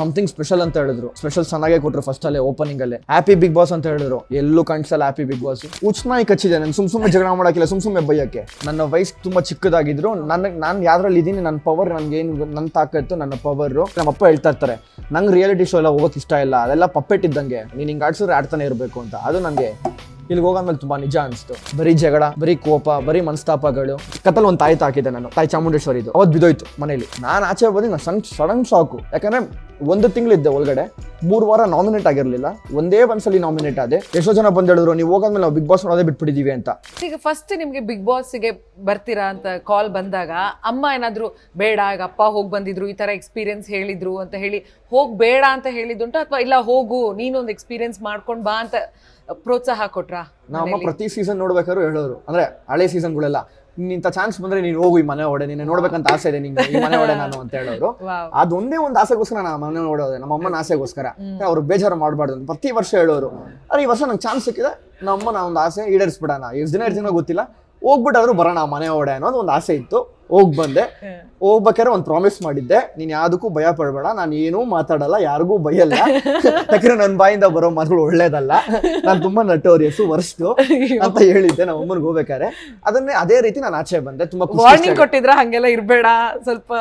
Something special ಅಂತ ಹೇಳಿದ್ರು. Special ಚೆನ್ನಾಗೆ ಕೊಟ್ರು ಫಸ್ಟ್ ಅಲ್ಲೇ ಓಪನಿಂಗ್ ಅಲ್ಲಿ. ಹ್ಯಾಪಿ ಬಿಗ್ ಬಾಸ್ ಅಂತ ಹೇಳಿದ್ರು. ಎಲ್ಲೂ ಕಾಣಿಸಲ್ಲ ಹ್ಯಾಪಿ ಬಿಗ್ ಬಾಸ್ ಉಚ್ನಾಯಿ ಕಚ್ಚಿದೆ ನಾನು ಸುಮ್ ಸುಮ್ಮನೆ ಜಗಳ ಮಾಡಕ್ಕಿಲ್ಲ ಸುಮ್ ಸುಮ್ಮನೆ ಬೈಯಕ್ಕೆ. ನನ್ನ ವಯಸ್ಸು ತುಂಬಾ ಚಿಕ್ಕದಾಗಿದ್ರು. ನನಗೆ ನಾನು ಯಾವ್ದ್ರಲ್ಲಿ ಇದೀನಿ ನನ್ನ ಪವರ್ ನನ್ಗೆ ಏನು ನನ್ನ ತಾಕತ್ತು ನನ್ನ ಪವರ್ ನಮ್ಮ ಅಪ್ಪ ಹೇಳ್ತಾ ಇರ್ತಾರೆ ನಂಗೆ ರಿಯಾಲಿಟಿ ಶೋ ಎಲ್ಲ ಹೋಗೋಕೆ ಇಷ್ಟ ಇಲ್ಲ ಅದೆಲ್ಲ ಪಪ್ಪೆಟ್ ಇದ್ದಂಗೆ. ನೀನು ಹಿಂಗೆ ಆಡ್ಸಿದ್ರೆ ಆಡ್ತಾನೆ ಇರಬೇಕು ಅಂತ. ಅದು ನನಗೆ ಇಲ್ಲಿ ಹೋಗಾದ್ಮೇಲೆ ತುಂಬಾ ನಿಜ ಅನಿಸ್ತು. ಬರೀ ಜಗಳ, ಬರೀ ಕೋಪ, ಬರೀ ಮನಸ್ತಾಪಗಳು. ಕತ್ತಲ್ ಒಂದು ತಾಯಿ ತಾಕಿದೆ ನಾನು, ತಾಯಿ ಚಾಮುಂಡೇಶ್ವರಿ ಇದು. ಅವತ್ತು ಬಿದೋಯ್ತು ಮನೇಲಿ. ನಾನು ಆಚೆ ಬಂದು ನಾನು ಸಣ್ಣ ಸಡನ್ ಶಾಕು ಯಾಕಂದ್ರೆ ಒಂದು ತಿಂಗಳಿದ್ದೆ ಒಳಗಡೆ, ಮೂರು ವಾರ ನಾಮಿನೇಟ್ ಆಗಿರಲಿಲ್ಲ. ಒಂದೇ ಒಂದ್ಸಲಿ ನಾಮಿನೇಟ್ ಆದೆ. ಎಷ್ಟೋ ಜನ ಬಂದು ಹೇಳಿದ್ರು ನೀವು ಹೋಗಾದ್ಮೇಲೆ ನಾವು ಬಿಗ್ ಬಾಸ್ ನೋಡೋದೇ ಬಿಟ್ಬಿಟ್ಟಿದೀವಿ ಅಂತ. ಈಗ ಫಸ್ಟ್ ನಿಮ್ಗೆ ಬಿಗ್ ಬಾಸ್ಗೆ ಬರ್ತೀರಾ ಅಂತ ಕಾಲ್ ಬಂದಾಗ, ಅಮ್ಮ ಏನಾದರೂ, ಬೇಡ, ಈಗ ಅಪ್ಪ ಹೋಗಿ ಬಂದಿದ್ರು, ಈ ತರ ಎಕ್ಸ್ಪೀರಿಯನ್ಸ್ ಹೇಳಿದ್ರು ಅಂತ ಹೇಳಿ, ಹೋಗ್ ಬೇಡ ಅಂತ ಹೇಳಿದ್ದುಂಟ? ಅಥವಾ, ಇಲ್ಲ, ಹೋಗು, ನೀನೊಂದು ಎಕ್ಸ್ಪೀರಿಯನ್ಸ್ ಮಾಡ್ಕೊಂಡು ಬಾ ಅಂತ ಪ್ರೋತ್ಸಾಹ ಕೊಟ್ರ ನಮ್ಮ ಅಮ್ಮ ಪ್ರತಿ ಸೀಸನ್ ನೋಡ್ಬೇಕಾದ್ರು ಹೇಳೋರು. ಅಂದ್ರೆ ಹಳೆ ಸೀಸನ್ಗಳೆಲ್ಲ ನಿಂತ ಚಾನ್ಸ್ ಬಂದ್ರೆ ನೀನು ಹೋಗು ಈ ಮನೆ ಒಡೆ ನೀನು ನೋಡ್ಬೇಕಂತ ಆಸೆ ಇದೆ ನಿಂಗೆ ಈ ಮನೆ ಒಡೆ ನಾನು ಅಂತ ಹೇಳೋರು. ಅದೊಂದೇ ಒಂದು ಆಸೆಗೋಸ್ಕರ ನಾನು ಮನೆ ನೋಡೋದೆ ನಮ್ಮ ಅಮ್ಮನ ಆಸೆಗೋಸ್ಕರ. ಅವ್ರು ಬೇಜಾರು ಮಾಡಬಾರ್ದು ಅಂತ ಪ್ರತಿ ವರ್ಷ ಹೇಳೋರು. ಅರೆ ಈ ವರ್ಷ ನಂಗೆ ಚಾನ್ಸ್ ಸಿಕ್ಕಿದೆ ನಮ್ಮ ಅಮ್ಮನ ಒಂದು ಆಸೆ ಈಡೇರಿಸ್ಬಿಡೋಣ. ಎಷ್ಟು ದಿನ ಇರ್ತೀನೋ ಗೊತ್ತಿಲ್ಲ. ಹೋಗ್ಬಿಟ್ಟಾದ್ರೂ ಬರೋಣ ಮನೆ ಒಡೆ ಅನ್ನೋದು ಒಂದು ಆಸೆ ಇತ್ತು. ಹೋಗ್ ಬಂದೆ. ಹೋಗ್ಬೇಕಾದ್ರೆ ಒಂದು ಪ್ರಾಮಿಸ್ ಮಾಡಿದ್ದೆ. ನೀನ್ ಯಾವ್ದಕ್ಕೂ ಭಯ ಪಡಬೇಡ. ನಾನು ಏನೂ ಮಾತಾಡಲ್ಲ ಯಾರಿಗೂ ಭಯಲ್ಲ ಯಾಕಂದ್ರೆ ನನ್ನ ಬಾಯಿಂದ ಬರೋ ಮಾತುಗಳು ಒಳ್ಳೇದಲ್ಲ. ನಾನು ತುಂಬಾ ನಟೋರಿಯಸ್ ವರ್ಸ್ಟ್ ಅಂತ ಹೇಳಿದ್ದೆ ನಮ್ಮ ಅಮ್ಮನಿಗೆ ಹೋಗ್ಬೇಕಾದ್ರೆ. ಅದನ್ನೇ ಅದೇ ರೀತಿ ನಾನು ಆಚೆ ಬಂದೆ. ತುಂಬಾ ಕೊಟ್ಟಿದ್ರೆ ವಾರ್ನಿಂಗ್ ಕೊಟ್ಟಿದ್ರ? ಹಂಗೆಲ್ಲ ಇರ್ಬೇಡ. ಸ್ವಲ್ಪ.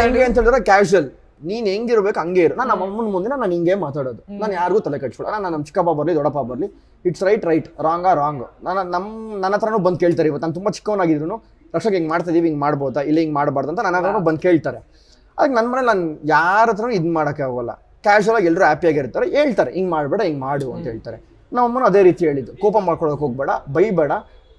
ಹೆಂಗೆ ಅಂತ ಹೇಳಿದ್ರೆ ಕ್ಯಾಶುವಲ್ ನೀನ್ ಹೆಂಗಿರ್ಬೇಕು ಹಂಗೆ ಇರು. ನಾನು ನಮ್ಮ ಅಮ್ಮನ ಮುಂದೆ ನಾನು ಹಿಂಗೆ ಮಾತಾಡೋದು. ನಾನು ಯಾರಿಗೂ ತಲೆ ಕಟ್ಸ್ಕೊಡಲ್ಲ ನಾನು ನಮ್ಮ ಚಿಕ್ಕಪ್ಪ ಬರಲಿ ದೊಡ್ಡಪ್ಪ ಬರಲಿ. It's right right wrong wrong ನಾನು ನಮ್ಮ ನನ್ನ ಹತ್ರನೂ ಬಂದು ಕೇಳ್ತಾರೆ ಇವತ್ತು. ನಾನು ತುಂಬ ಚಿಕ್ಕವನಾಗಿದ್ರು ರಕ್ಷಕ್ ಹಿಂಗೆ ಮಾಡ್ತಿದ್ದೀವಿ ಹಿಂಗೆ ಮಾಡ್ಬೋದಾ ಇಲ್ಲ ಹಿಂಗೆ ಮಾಡಬಾರ್ದು ಅಂತ ನನ್ನ ಹತ್ರನೂ ಬಂದು ಕೇಳ್ತಾರೆ. ಅದಕ್ಕೆ ನನ್ನ ಮನೇಲಿ ನಾನು ಯಾರ ಹತ್ರನೂ ಇದು ಮಾಡೋಕ್ಕಾಗೋಲ್ಲ ಕ್ಯಾಶುವಲ್ ಆಗಿ ಎಲ್ಲರೂ ಹ್ಯಾಪಿಯಾಗಿರ್ತಾರೆ ಹೇಳ್ತಾರೆ ಹಿಂಗೆ ಮಾಡಬೇಡ ಹಿಂಗೆ ಮಾಡು ಅಂತ ಹೇಳ್ತಾರೆ. ನಮ್ಮ ಅಮ್ಮನೂ ಅದೇ ರೀತಿ ಹೇಳಿದ್ದು. ಕೋಪ ಮಾಡ್ಕೊಳಕ್ಕೆ ಹೋಗ್ಬೇಡ ಬೈಬೇಡ.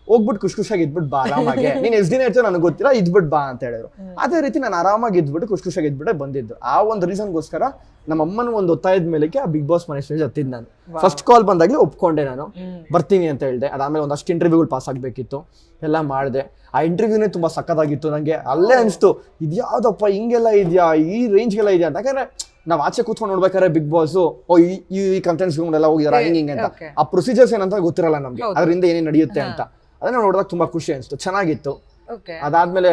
ಹೋಗ್ಬಿಟ್ಟು ಖುಷಿ ಖುಷಿಯಾಗಿ ಇದ್ಬಿಟ್ಟು ಬಾ ಆರಾಮಾಗೆ. ನೀನು ಎಷ್ಟು ದಿನ ಇರ್ತೀವಿ ನನಗೆ ಗೊತ್ತಿಲ್ಲ ಇದ್ಬಿಟ್ಟು ಬಾ ಅಂತ ಹೇಳಿದ್ರು. ಅದೇ ರೀತಿ ನಾನು ಆರಾಮಾಗಿ ಇದ್ಬಿಟ್ಟು ಖುಷಿ ಖುಷಿಯಾಗಿ ಇದ್ಬಿಟ್ಟೆ ಬಂದಿದ್ದು. ಆ ಒಂದು ರೀಸನ್ಗೋಸ್ಕರ ನಮ್ಮ ಅಮ್ಮನ ಒಂದು ಒತ್ತಾಯದ ಮೇಲೆ ಆ ಬಿಗ್ ಬಾಸ್ ಮನೆ ಸ್ಟೇಜ್ ಹತ್ತಿದ್ದು ನಾನು. ಫಸ್ಟ್ ಕಾಲ್ ಬಂದಾಗಲೇ ಒಪ್ಕೊಂಡೆ ನಾನು. ಬರ್ತೀನಿ ಅಂತ ಹೇಳಿದೆ. ಅದಾದ್ಮೇಲೆ ಒಂದಷ್ಟು ಇಂಟರ್ವ್ಯೂಗಳು ಪಾಸ್ ಆಗಬೇಕಿತ್ತು. ಎಲ್ಲ ಮಾಡಿದೆ. ಆ ಇಂಟರ್ವ್ಯೂನೇ ತುಂಬಾ ಸಕ್ಕತ್ತಾಗಿತ್ತು ನನಗೆ ಅಲ್ಲೇ ಅನಿಸ್ತು ಇದ್ಯಾವುದಪ್ಪ ಹಿಂಗೆಲ್ಲ ಇದೆಯಾ? ಈ ರೇಂಜ್ಗೆಲ್ಲ ಇದೆಯಾ? ಅಂತ. ಯಾಕಂದ್ರೆ ನಾವು ಆಚೆ ಕೂತ್ಕೊಂಡು ನೋಡ್ಬೇಕಾದ್ರೆ ಬಿಗ್ ಬಾಸ್ ಓ ಈ ಈ ಕಂಟೆಂಟ್ಸ್ ಎಲ್ಲ ಹೋಗಿದಾರ ಹಿಂಗೆ ಹಿಂಗೆ ಅಂತ. ಆ ಪ್ರೊಸೀಜರ್ಸ್ ಏನಂತ ಗೊತ್ತಿರಲ್ಲ ನಮ್ಗೆ. ಅದರಿಂದ ಏನೇನು ನಡೆಯುತ್ತೆ ಅಂತ. ಅದನ್ನ ನೋಡಿದಾಗ ತುಂಬಾ ಖುಷಿ ಅನಿಸ್ತು. ಚೆನ್ನಾಗಿತ್ತು. ಓಕೆ ಅದಾದ್ಮೇಲೆ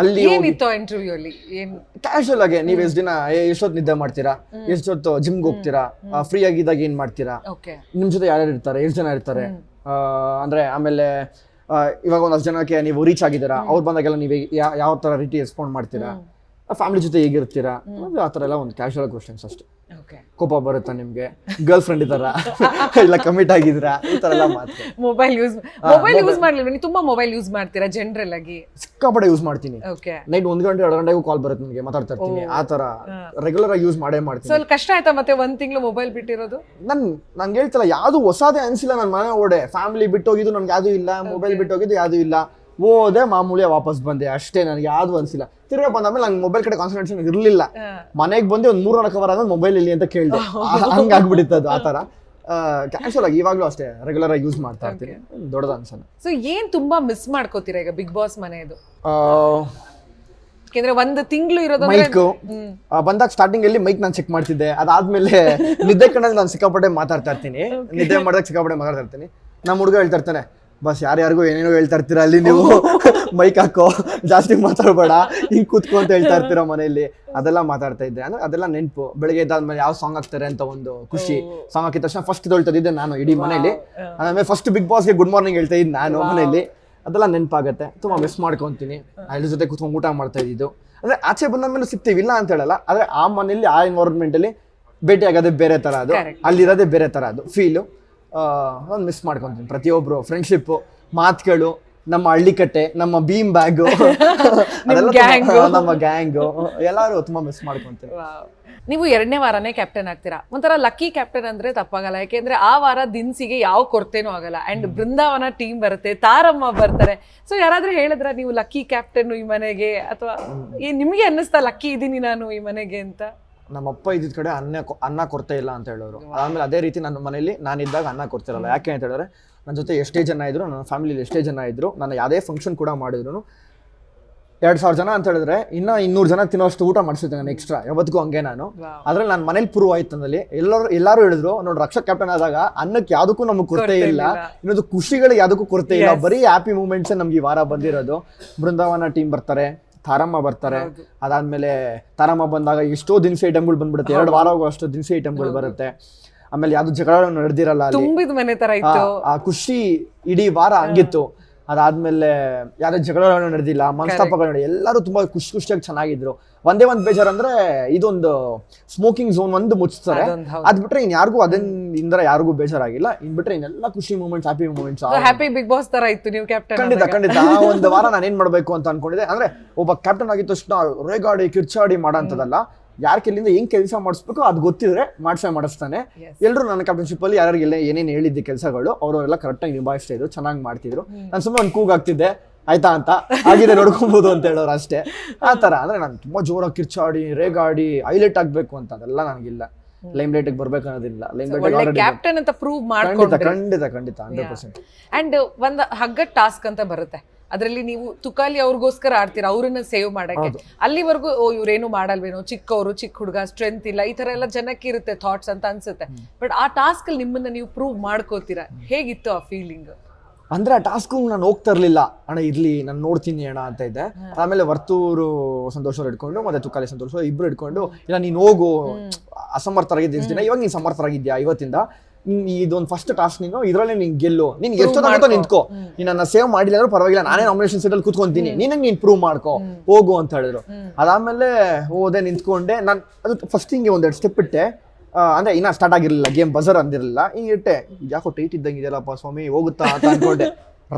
ಅಲ್ಲಿ ಏನಿತ್ತು ಇಂಟರ್ವ್ಯೂ ಅಲ್ಲಿ? ಏನ್? ಕ್ಯಾಶುವಲ್ ಆಗಿ ನೀವ್ ಎಷ್ಟು ದಿನ ಎಷ್ಟೊತ್ತು ನಿದ್ದೆ ಮಾಡ್ತೀರಾ? ಎಷ್ಟೊತ್ತು ಜಿಮ್ಗೆ ಹೋಗ್ತೀರಾ? ಫ್ರೀ ಆಗಿದ್ದಾಗ ಏನ್ ಮಾಡ್ತೀರಾ? ನಿಮ್ ಜೊತೆ ಯಾರ್ಯಾರು ಇರ್ತಾರೆ? ಎಷ್ಟು ಜನ ಇರ್ತಾರೆ? ಅಂದ್ರೆ ಆಮೇಲೆ ಇವಾಗ ಒಂದಷ್ಟು ಜನಕ್ಕೆ ನೀವು ರೀಚ್ ಆಗಿದ್ದೀರಾ? ಅವ್ರು ಬಂದಾಗೆಲ್ಲ ನೀವು ಯಾವ ತರ ರೀತಿ ರೆಸ್ಪಾಂಡ್ ಮಾಡ್ತೀರಾ? ಫ್ಯಾಮಿಲಿ ಜೊತೆ ಹೇಗಿರ್ತೀರಾ? ಆ ಥರ ಎಲ್ಲ ಒಂದು ಕ್ಯಾಶುವಲ್ ಕ್ವಶನ್ಸ್ ಅಷ್ಟೇ. ಓಕೆ ಕೋಪ ಬರುತ್ತಾ ನಿಮ್ಗೆ? ಗರ್ಲ್ ಫ್ರೆಂಡ್ ಇದ್ದಾರ? ಇಲ್ಲ ಕಮಿಟ್ ಆಗಿದ್ದೀರಾ? ಈ ತರ ಎಲ್ಲ ಮಾತು ಮೊಬೈಲ್ ಯೂಸ್ ಮೊಬೈಲ್ ಯೂಸ್ ಮಾಡ್ಲಿಲ್ಲ ನೀವು ತುಂಬಾ ಮೊಬೈಲ್ ಯೂಸ್ ಮಾಡ್ತೀರಾ ಜನರಲ್ ಆಗಿ? ಸಿಕ್ಕಾಪಡೆ ಯೂಸ್ ಮಾಡ್ತೀನಿ. ಓಕೆ ನೈಟ್ ಒಂದ್ ಗಂಟೆ ಎರಡು ಗಂಟೆಗೂ ಕಾಲ್ ಬರುತ್ತೆ ನನಗೆ ಮಾತಾಡ್ತಾ ಇರ್ತೀನಿ. ಆ ತರ ರೆಗ್ಯುಲರ್ ಆಗಿ ಯೂಸ್ ಮಾಡೇ ಮಾಡ್ತೀನಿ. ಸ್ವಲ್ಪ ಕಷ್ಟ ಆಯ್ತಾ ಮತ್ತೆ ಒಂದ್ ತಿಂಗಳು ಮೊಬೈಲ್ ಬಿಟ್ಟಿರೋದು? ನನ್ ನಂಗೆ ಹೇಳ್ತಿಲ್ಲ ಯಾವುದು ಹೊಸದೇ ಅನ್ಸಿಲ್ಲ ನನ್ನ ಮನೆ ಓಡೆ ಫ್ಯಾಮಿಲಿ ಬಿಟ್ಟೋಗಿದ್ದು ನನ್ಗೆ ಯಾವ್ದು ಇಲ್ಲ ಮೊಬೈಲ್ ಬಿಟ್ಟೋಗಿದ್ದು ಯಾವ್ದು ಇಲ್ಲ. ಓದೆ ಮಾಮೂಲಿ ವಾಪಸ್ ಬಂದೆ. ಅಷ್ಟೇ ನನಗೆ ಯಾವ್ದು ಅನ್ಸಿಲ್ಲ. ತಿರ್ಗಾ ಬಂದಾದ್ಮೇಲೆ ನಂಗೆ ಮೊಬೈಲ್ ಕಡೆ ಕಾನ್ಸಂಟ್ರೇಷನ್ ಇರಲಿಲ್ಲ. ಮನೆಗೆ ಬಂದು ಒಂದು ಮೂರು ನಾಲ್ಕು ಅವರ್ ಆದ್ರೆ ಮೊಬೈಲ್ ಇಲ್ಲಿ ಅಂತ ಕೇಳಿದೆ. ಹಂಗಾಗ್ಬಿಟ್ಟಿತ್ತು ಅದು ಆ ಥರ. ಕ್ಯಾಶುವಲ್ ಆಗಿ ಇವಾಗಲೂ ಅಷ್ಟೇ ರೆಗ್ಯುಲರ್ ಆಗಿ ಯೂಸ್ ಮಾಡ್ತಾ ಇರ್ತೀನಿ. ದೊಡ್ಡದ ಅನ್ಸಲ್ಲ. ಸೊ ಏನ್ ತುಂಬಾ ಮಿಸ್ ಮಾಡ್ಕೋತೀರಾ ಈಗ ಬಿಗ್ ಬಾಸ್ ಮನೆಯದು ಯಾಕೆಂದ್ರೆ ಒಂದು ತಿಂಗಳು ಇರೋದು ಮೈಕ್. ಬಂದಾಗ ಸ್ಟಾರ್ಟಿಂಗ್ ಅಲ್ಲಿ ಮೈಕ್ ನಾನು ಚೆಕ್ ಮಾಡ್ತಿದ್ದೆ. ಅದಾದ್ಮೇಲೆ ನಿದ್ದೆ ಕಣ್ಣಲ್ಲಿ ನಾನು ಸಿಕ್ಕಾಪಟ್ಟೆ ಮಾತಾಡ್ತಾ ಇರ್ತೀನಿ. ನಿದ್ದೆ ಮಾಡಿದಾಗ ಸಿಕ್ಕಾಪಟ್ಟೆ ಮಾತಾಡ್ತಾ ಇರ್ತೀನಿ. ನಮ್ಮ ಹುಡುಗ ಹೇಳ್ತಾ ಇರ್ತಾನೆ ಬಸ್ ಯಾರ್ಯಾರಿಗೂ ಏನೇನೋ ಹೇಳ್ತಾ ಇರ್ತೀರ ಅಲ್ಲಿ ನೀವು? ಮೈಕ್ ಹಾಕೋ. ಜಾಸ್ತಿ ಮಾತಾಡಬೇಡ. ಹಿಂಗೆ ಕೂತ್ಕೊ ಅಂತ ಹೇಳ್ತಾ ಇರ್ತೀರ ಮನೆಯಲ್ಲಿ? ಅದೆಲ್ಲ ಮಾತಾಡ್ತಾ ಇದ್ದೆ. ಅಂದ್ರೆ ಅದೆಲ್ಲ ನೆನಪು. ಬೆಳಗ್ಗೆ ಎದ್ದಾದ್ಮೇಲೆ ಯಾವ ಸಾಂಗ್ ಹಾಕ್ತಾರೆ ಅಂತ ಒಂದು ಖುಷಿ. ಸಾಂಗ್ ಹಾಕಿದ ತಕ್ಷಣ ಫಸ್ಟ್ ತೊಳ್ತದಿದ್ದೆ ನಾನು ಇಡೀ ಮನೆಯಲ್ಲಿ. ಆಮೇಲೆ ಫಸ್ಟ್ ಬಿಗ್ ಬಾಸ್ಗೆ ಗುಡ್ ಮಾರ್ನಿಂಗ್ ಹೇಳ್ತಾ ಇದ್ದು ನಾನು ಮನೆಯಲ್ಲಿ. ಅದೆಲ್ಲ ನೆನಪಾಗತ್ತೆ. ತುಂಬಾ ಮಿಸ್ ಮಾಡ್ಕೊಂತೀನಿ. ಅದ್ರ ಜೊತೆ ಕೂತ್ಕೊಂಡು ಊಟ ಮಾಡ್ತಾ ಇದ್ದಿದ್ದು. ಅಂದ್ರೆ ಆಚೆ ಬಂದ ಮೇಲೆ ಸಿಗ್ತೀವಿ. ಇಲ್ಲ ಅಂತ ಹೇಳಲ್ಲ. ಆದ್ರೆ ಆ ಮನೆಯಲ್ಲಿ ಆ ಎನ್ವೈರನ್ಮೆಂಟ್ ಅಲ್ಲಿ ಭೇಟಿ ಆಗೋದೇ ಬೇರೆ ತರ ಅದು. ಅಲ್ಲಿರೋದೇ ಬೇರೆ ತರ ಅದು. ಫೀಲು ಒಂದು ಮಿಸ್ ಮಾಡ್ಕೊಂತೀನಿ. ಪ್ರತಿಯೊಬ್ರು ಫ್ರೆಂಡ್ಶಿಪ್ ಮಾತುಗಳು ನಮ್ಮ ಹಳ್ಳಿಕಟ್ಟೆ ನಮ್ಮ ಬೀಮ್ ಬ್ಯಾಗು. ನಮ್ಮ ಗ್ಯಾಂಗು ಎಲ್ಲರೂ ತುಂಬಾ ಮಿಸ್ ಮಾಡ್ಕೊಂತೀನಿ. ನೀವು ಎರಡನೇ ವಾರನೇ ಕ್ಯಾಪ್ಟನ್ ಆಗ್ತೀರಾ? ಒಂಥರ ಲಕ್ಕಿ ಕ್ಯಾಪ್ಟನ್ ಅಂದ್ರೆ ತಪ್ಪಾಗಲ್ಲ. ಯಾಕೆಂದ್ರೆ ಆ ವಾರ ದಿನಸಿಗೆ ಯಾವ ಕೊರತೆನೂ ಆಗಲ್ಲ. ಅಂಡ್ ಬೃಂದಾವನ ಟೀಮ್ ಬರುತ್ತೆ ತಾರಮ್ಮ ಬರ್ತಾರೆ. ಸೊ ಯಾರಾದ್ರೂ ಹೇಳಿದ್ರ ನೀವು ಲಕ್ಕಿ ಕ್ಯಾಪ್ಟನ್ ಈ ಮನೆಗೆ? ಅಥವಾ ನಿಮಗೆ ಅನ್ನಿಸ್ತಾ ಲಕ್ಕಿ ಇದ್ದೀನಿ ನಾನು ಈ ಮನೆಗೆ ಅಂತ? ನಮ್ಮ ಅಪ್ಪ ಇದ್ದಿದ್ ಕಡೆ ಅನ್ನ ಅನ್ನ ಕೊರತೆ ಇಲ್ಲ ಅಂತ ಹೇಳೋರು. ಆಮೇಲೆ ಅದೇ ರೀತಿ ನನ್ನ ಮನೇಲಿ ನಾನಿದ್ದಾಗ ಅನ್ನ ಕೊಡ್ತಿರಲ್ಲ. ಯಾಕೆ ಅಂತ ಹೇಳಿದ್ರೆ ನನ್ನ ಜೊತೆ ಎಷ್ಟೇ ಜನ ಇದ್ರು ನನ್ನ ಫ್ಯಾಮಿಲಿಲಿ ಎಷ್ಟೇ ಜನ ಇದ್ರು ನಾನು ಯಾವುದೇ ಫಂಕ್ಷನ್ ಕೂಡ ಮಾಡಿದ್ರು ಎರಡು ಸಾವಿರ ಜನ ಅಂತ ಹೇಳಿದ್ರೆ ಇನ್ನ ಇನ್ನೂರು ಜನ ತಿನ್ನೋಷ್ಟು ಊಟ ಮಾಡಿಸಿದ್ದೆ ನಾನು ಎಕ್ಸ್ಟ್ರಾ ಯಾವತ್ತಿಗೂ ಹಂಗೆ ನಾನು. ಅದ್ರಲ್ಲಿ ನಾನು ಮನೇಲಿ ಪ್ರೂವ್ ಆಯ್ತು ಅಂದಲ್ಲಿ ಎಲ್ಲರೂ ಎಲ್ಲರೂ ಹೇಳಿದ್ರು ನೋಡಿ ರಕ್ಷಕ್ ಕ್ಯಾಪ್ಟನ್ ಆದಾಗ ಅನ್ನಕ್ಕೆ ಯಾವುದಕ್ಕೂ ನಮಗೆ ಕೊರತೆ ಇಲ್ಲ. ಇನ್ನೊಂದು ಖುಷಿಗಳಿಗೆ ಯಾವುದಕ್ಕೂ ಕೊರತೆ ಇಲ್ಲ. ಬರೀ ಹ್ಯಾಪಿ ಮೂಮೆಂಟ್ಸ್ ನಮ್ಗೆ ಈ ವಾರ ಬಂದಿರೋದು. ಬೃಂದಾವನ ಟೀಮ್ ಬರ್ತಾರೆ. ತಾರಮ್ಮ ಬರ್ತಾರೆ. ಅದಾದ್ಮೇಲೆ ತಾರಮ್ಮ ಬಂದಾಗ ಎಷ್ಟೋ ದಿನಸಿ ಐಟಮ್ಗಳು ಬಂದ್ಬಿಡುತ್ತೆ. ಎರಡು ವಾರ ಅಷ್ಟು ದಿನಸಿ ಐಟಮ್ಗಳು ಬರುತ್ತೆ. ಆಮೇಲೆ ಯಾವ್ದು ಜಗಳ ನಡೆದಿರಲ್ಲ ಅಲ್ಲಿ. ತುಂಬಿದ ಮನೆ ತರ ಇತ್ತು. ಆ ಖುಷಿ ಇಡೀ ವಾರ ಹಂಗಿತ್ತು. ಅದಾದ್ಮೇಲೆ ಯಾರೇ ಜಗಳ ನಡೆದಿಲ್ಲ ಮನಸ್ತಾಪಗಳು ನಡೆದಿಲ್ಲ ಎಲ್ಲರೂ ತುಂಬಾ ಖುಷಿ ಖುಷಿಯಾಗಿ ಚೆನ್ನಾಗಿದ್ರು. ಒಂದೇ ಒಂದ್ ಬೇಜಾರ್ ಅಂದ್ರೆ ಇದೊಂದು ಸ್ಮೋಕಿಂಗ್ ಝೋನ್ ಒಂದು ಮುಚ್ತಾರೆ ಅದೊಂದು ಹೌದು. ಅದ್ ಬಿಟ್ರೆ ಇನ್ ಯಾರಿಗೂ ಅದನ್ನಿಂದ ಯಾರಿಗೂ ಬೇಜಾರಾಗಿಲ್ಲ. ಇನ್ ಬಿಟ್ರೆ ಇನ್ನೆಲ್ಲ ಖುಷಿ moments happy moments happy Bigg Boss ತರ ಇತ್ತು ನೀವು ಕ್ಯಾಪ್ಟನ್ ಖಂಡಿತ ಖಂಡಿತ. ಆ ಒಂದು ವಾರ ನಾನು ಏನ್ ಮಾಡ್ಬೇಕು ಅಂತ ಅನ್ಕೊಂಡಿದ್ದೆ. ಅಂದ್ರೆ ಒಬ್ಬ ಕ್ಯಾಪ್ಟನ್ ಆಗಿದ ತಕ್ಷಣ ರೇಗಾಡಿ ಕಿರ್ಚಾಡಿ ಮಾಡೋಂಥದ್ದಲ್ಲ ಯಾರ ಎಲ್ಲಿಂದ ಹೆಂಗ್ ಕೆಲಸ ಮಾಡಿಸ್ಬೇಕು ಅದು ಗೊತ್ತಿದ್ರೆ ಮಾಡ್ಸೇ ಮಾಡಿಸ್ತಾನೆ. ಎಲ್ಲರೂ ನನ್ನ ಕ್ಯಾಪ್ಟನ್ಶಿಪ್ ಅಲ್ಲಿ ಎಲ್ಲ ಏನೇನು ಹೇಳಿದ್ದೆ ಕೆಲಸಗಳು ಅವರೆಲ್ಲ ಕರೆಕ್ಟಾಗಿ ನಿಭಾಯಿಸ್ತಾ ಇದ್ರು ಚೆನ್ನಾಗಿ ಮಾಡ್ತಿದ್ರು. ನಾನು ಸುಮ್ಮನೆ ಒಂದು ಕೂಗಾಗ್ತಿದ್ದೆ. ಆಯ್ತಾ ಅಂತ? ಆಗಿದೆ ನೋಡ್ಕೊಬೋದು ಅಂತ ಹೇಳೋರು ಅಷ್ಟೇ. ಆ ತರ ಅಂದ್ರೆ ನಾನು ತುಂಬಾ ಜೋರಾಗಿ ಕಿರ್ಚಾಡಿ ರೇಗಾಡಿ ಹೈಲೈಟ್ ಆಗ್ಬೇಕು ಅಂತ ಅದೆಲ್ಲ ನನಗಿಲ್ಲ ಲೈಮ್ ಲೈಟ್ ಬರ್ಬೇಕು ಅನ್ನೋದಿಲ್ಲ. ಲೈಮ್ ಲೈಟ್ ಕ್ಯಾಪ್ಟನ್ ಅಂತ ಪ್ರೂವ್ ಖಂಡಿತ ಖಂಡಿತ ಖಂಡಿತ ಹಂಡ್ರೆಡ್ ಪರ್ಸೆಂಟ್ ಅಂಡ್ ಒಂದ್ ಹಗ್ಗ ಟಾಸ್ಕ್ ಅಂತ ಬರುತ್ತೆ. ಅದರಲ್ಲಿ ನೀವು ತುಕಾಲಿ ಅವ್ರಿಗೋಸ್ಕರ ಆಡ್ತೀರ ಅವ್ರನ್ನ ಸೇವ್ ಮಾಡಕ್ಕೆ. ಅಲ್ಲಿವರೆಗೂ ಓ ಇವ್ರೇನು ಮಾಡಲ್ವೇನೋ ಚಿಕ್ಕವರು ಚಿಕ್ಕ ಹುಡುಗ ಸ್ಟ್ರೆಂತ್ ಇಲ್ಲ ಈ ತರ ಎಲ್ಲ ಜನಕ್ಕೆ ಇರುತ್ತೆ ಥಾಟ್ಸ್ ಅಂತ ಅನ್ಸುತ್ತೆ. ಬಟ್ ಆ ಟಾಸ್ಕ್ ಅಲ್ಲಿ ನಿಮ್ಮನ್ನ ನೀವು ಪ್ರೂವ್ ಮಾಡ್ಕೋತೀರಾ ಹೇಗಿತ್ತು ಆ ಫೀಲಿಂಗ್ ಅಂದ್ರೆ ಆ ಟಾಸ್ಕ್ ನಾನು ಹೋಗ್ತಾ ಇರ್ಲಿಲ್ಲ. ಅಣ್ಣ ಇರ್ಲಿ ನಾನು ನೋಡ್ತೀನಿ ಅಣ್ಣ ಅಂತ ಇದ್ದೆ. ಆಮೇಲೆ ವರ್ತೂರು ಸಂತೋಷ್ ಅವ್ರು ಇಟ್ಕೊಂಡು ಮತ್ತೆ ತುಕಾಲಿ ಸಂತೋಷ ಇಬ್ರು ಇಟ್ಕೊಂಡು ಇಲ್ಲ ನೀನ್ ಹೋಗು ಅಸಮರ್ಥರಾಗಿದ್ದ ದಿನ ಇವಾಗ ನೀನ್ ಸಮರ್ಥರಾಗಿದ್ಯಾ ಇವತ್ತಿಂದ? ಇದೊಂದು ಫಸ್ಟ್ ಟಾಸ್ಕ್ ನೀನು ಇದರಲ್ಲಿ ನೀನು ಗೆಲ್ಲು. ನೀನ್ ಎಷ್ಟೊತ್ತಾಗುತ್ತೋ ನಿಂತ್ಕೋ? ನೀನ್ ನನ್ನ ಸೇವ್ ಮಾಡಿಲ್ಲ ಅಂದ್ರೆ ಪರವಾಗಿಲ್ಲ ನಾನೇ ನಾಮಿನೇಷನ್ ಸೆಟ್ ಅಲ್ಲಿ ಕೂತ್ಕೊಂತೀನಿ. ನೀನಂಗ್ ನೀನ್ ಪ್ರೂವ್ ಮಾಡ್ಕೋ. ಹೋಗು ಅಂತ ಹೇಳಿದ್ರು. ಅದಾದ್ಮೇಲೆ ಹೋದೆ ನಿಂತ್ಕೊಂಡೆ. ನಾನು ಅದು ಫಸ್ಟ್ ಹಿಂಗೆ ಒಂದೆರಡು ಸ್ಟೆಪ್ ಇಟ್ಟೆ. ಅಂದ್ರೆ ಇನ್ನ ಸ್ಟಾರ್ಟ್ ಆಗಿರ್ಲಿಲ್ಲ ಗೇಮ್ ಬಜರ್ ಅಂದಿರಲಿಲ್ಲ. ಹಿಂಗ್ ಇಟ್ಟೆ. ಯಾಕೋ ಟೈಟ್ ಇದ್ದಂಗೆ ಇದೆಯಲ್ಲಪ್ಪ ಸ್ವಾಮಿ ಹೋಗುತ್ತಾ ಅಂತ ಅನ್ಕೊಂಡೆ.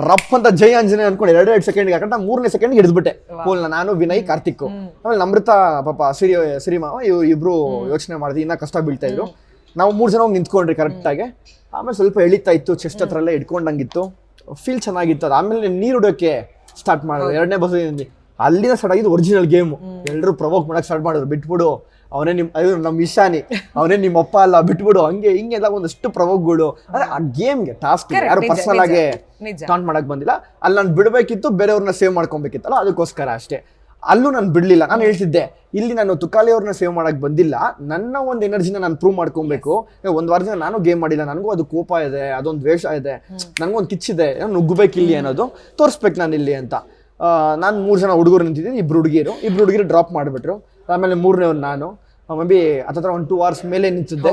ರಫ್ ಅಂತ ಜೈ ಆಂಜನೇಯ ಅನ್ಕೊಂಡು. ಎರಡು ಎರಡು ಸೆಕೆಂಡ್ ಯಾಕಂದ್ರೆ ಮೂರನೇ ಸೆಕೆಂಡ್ ಹಿಡಿದ್ಬಿಟ್ಟೆ. ಪೋಲ್ನ ನಾನು ವಿನಯ್ ಕಾರ್ತಿಕ್ ಆಮೇಲೆ ನಮೃತ ಪಾಪ ಸಿರಿ ಸಿರಿಮಾ ಇವ್ ಇಬ್ರು ಯೋಚನೆ ಮಾಡಿದ್ವಿ ಇನ್ನ ಕಷ್ಟ ಬೀಳ್ತಾ ಇದ್ರು. ನಾವು ಮೂರು ಜನ ಹೋಗಿ ನಿಂತ್ಕೊಂಡ್ರಿ ಕರೆಕ್ಟಾಗಿ ಆಮೇಲೆ ಸ್ವಲ್ಪ ಎಳಿತಾ ಇತ್ತು ಚೆಸ್ಟ್ ಹತ್ರ ಎಲ್ಲ ಇಟ್ಕೊಂಡಂಗಿತ್ತು. ಫೀಲ್ ಚೆನ್ನಾಗಿತ್ತು ಅದು. ಆಮೇಲೆ ನೀರು ಹೊಡೋಕೆ ಸ್ಟಾರ್ಟ್ ಮಾಡಿದ್ರು. ಎರಡನೇ ಬಸ್ ಅಲ್ಲಿಂದ ಸ್ಟಾರ್ಟ್ ಆಗಿದ್ದು ಒರಿಜಿನಲ್ ಗೇಮ್ ಎಲ್ಲರೂ ಪ್ರವೋಕ್ ಮಾಡಕ್ ಸ್ಟಾರ್ಟ್ ಮಾಡಿದ್ರು. ಬಿಟ್ಬಿಡು. ಅವನೇ ನಿಮ್ ಅದು ನಮ್ ಇಶಾನಿ ಅವನೇ ನಿಮ್ಮ ಅಪ್ಪ ಅಲ್ಲ. ಬಿಟ್ಬಿಡು. ಹಂಗೆ ಹಿಂಗೆಲ್ಲ ಒಂದಷ್ಟು ಪ್ರವೋಕ್ಗಳು ಅಂದ್ರೆ ಆ ಗೇಮ್ಗೆ ಟಾಸ್ಕ್ ಯಾರು ಪರ್ಸನಲ್ ಆಗಿ ಸ್ಟಾರ್ಟ್ ಮಾಡಕ್ ಬಂದಿಲ್ಲ. ಅಲ್ಲಿ ನಾನು ಬಿಡಬೇಕಿತ್ತು ಬೇರೆಯವ್ರನ್ನ ಸೇವ್ ಮಾಡ್ಕೊಬೇಕಿತ್ತಲ್ಲ ಅದಕ್ಕೋಸ್ಕರ ಅಷ್ಟೇ. ಅಲ್ಲೂ ನಾನು ಬಿಡಲಿಲ್ಲ. ನಾನು ಹೇಳ್ತಿದ್ದೆ ಇಲ್ಲಿ ನಾನು ತುಕಾಲಿ ಅವ್ರನ್ನ ಸೇವ್ ಮಾಡಕ್ ಬಂದಿಲ್ಲ. ನನ್ನ ಒಂದು ಎನರ್ಜಿನ ನಾನು ಪ್ರೂವ್ ಮಾಡ್ಕೊಬೇಕು. ಒಂದು ವಾರದಿಂದ ನಾನು ಗೇಮ್ ಮಾಡಿಲ್ಲ. ನನಗೂ ಅದು ಕೋಪ ಇದೆ ಅದೊಂದು ದ್ವೇಷ ಇದೆ. ನನಗೊಂದು ಕಿಚ್ಚಿದೆ ಏನೋ ನುಗ್ಗಬೇಕು ಇಲ್ಲಿ ಅನ್ನೋದು ತೋರಿಸ್ಬೇಕು ನಾನು ಇಲ್ಲಿ ಅಂತ. ನಾನು ಮೂರು ಜನ ಹುಡುಗರು ನಿಂತಿದ್ದೀನಿ ಇಬ್ರು ಹುಡುಗಿರು. ಇಬ್ರು ಹುಡುಗಿರು ಡ್ರಾಪ್ ಮಾಡಿಬಿಟ್ರು. ಆಮೇಲೆ ಮೂರನೇವ್ರು ನಾನು. ಮೇ ಬಿ ಹತ್ತತ್ರ ಒಂದು ಟೂ ಅವರ್ಸ್ ಮೇಲೆ ನಿಂತಿದ್ದೆ.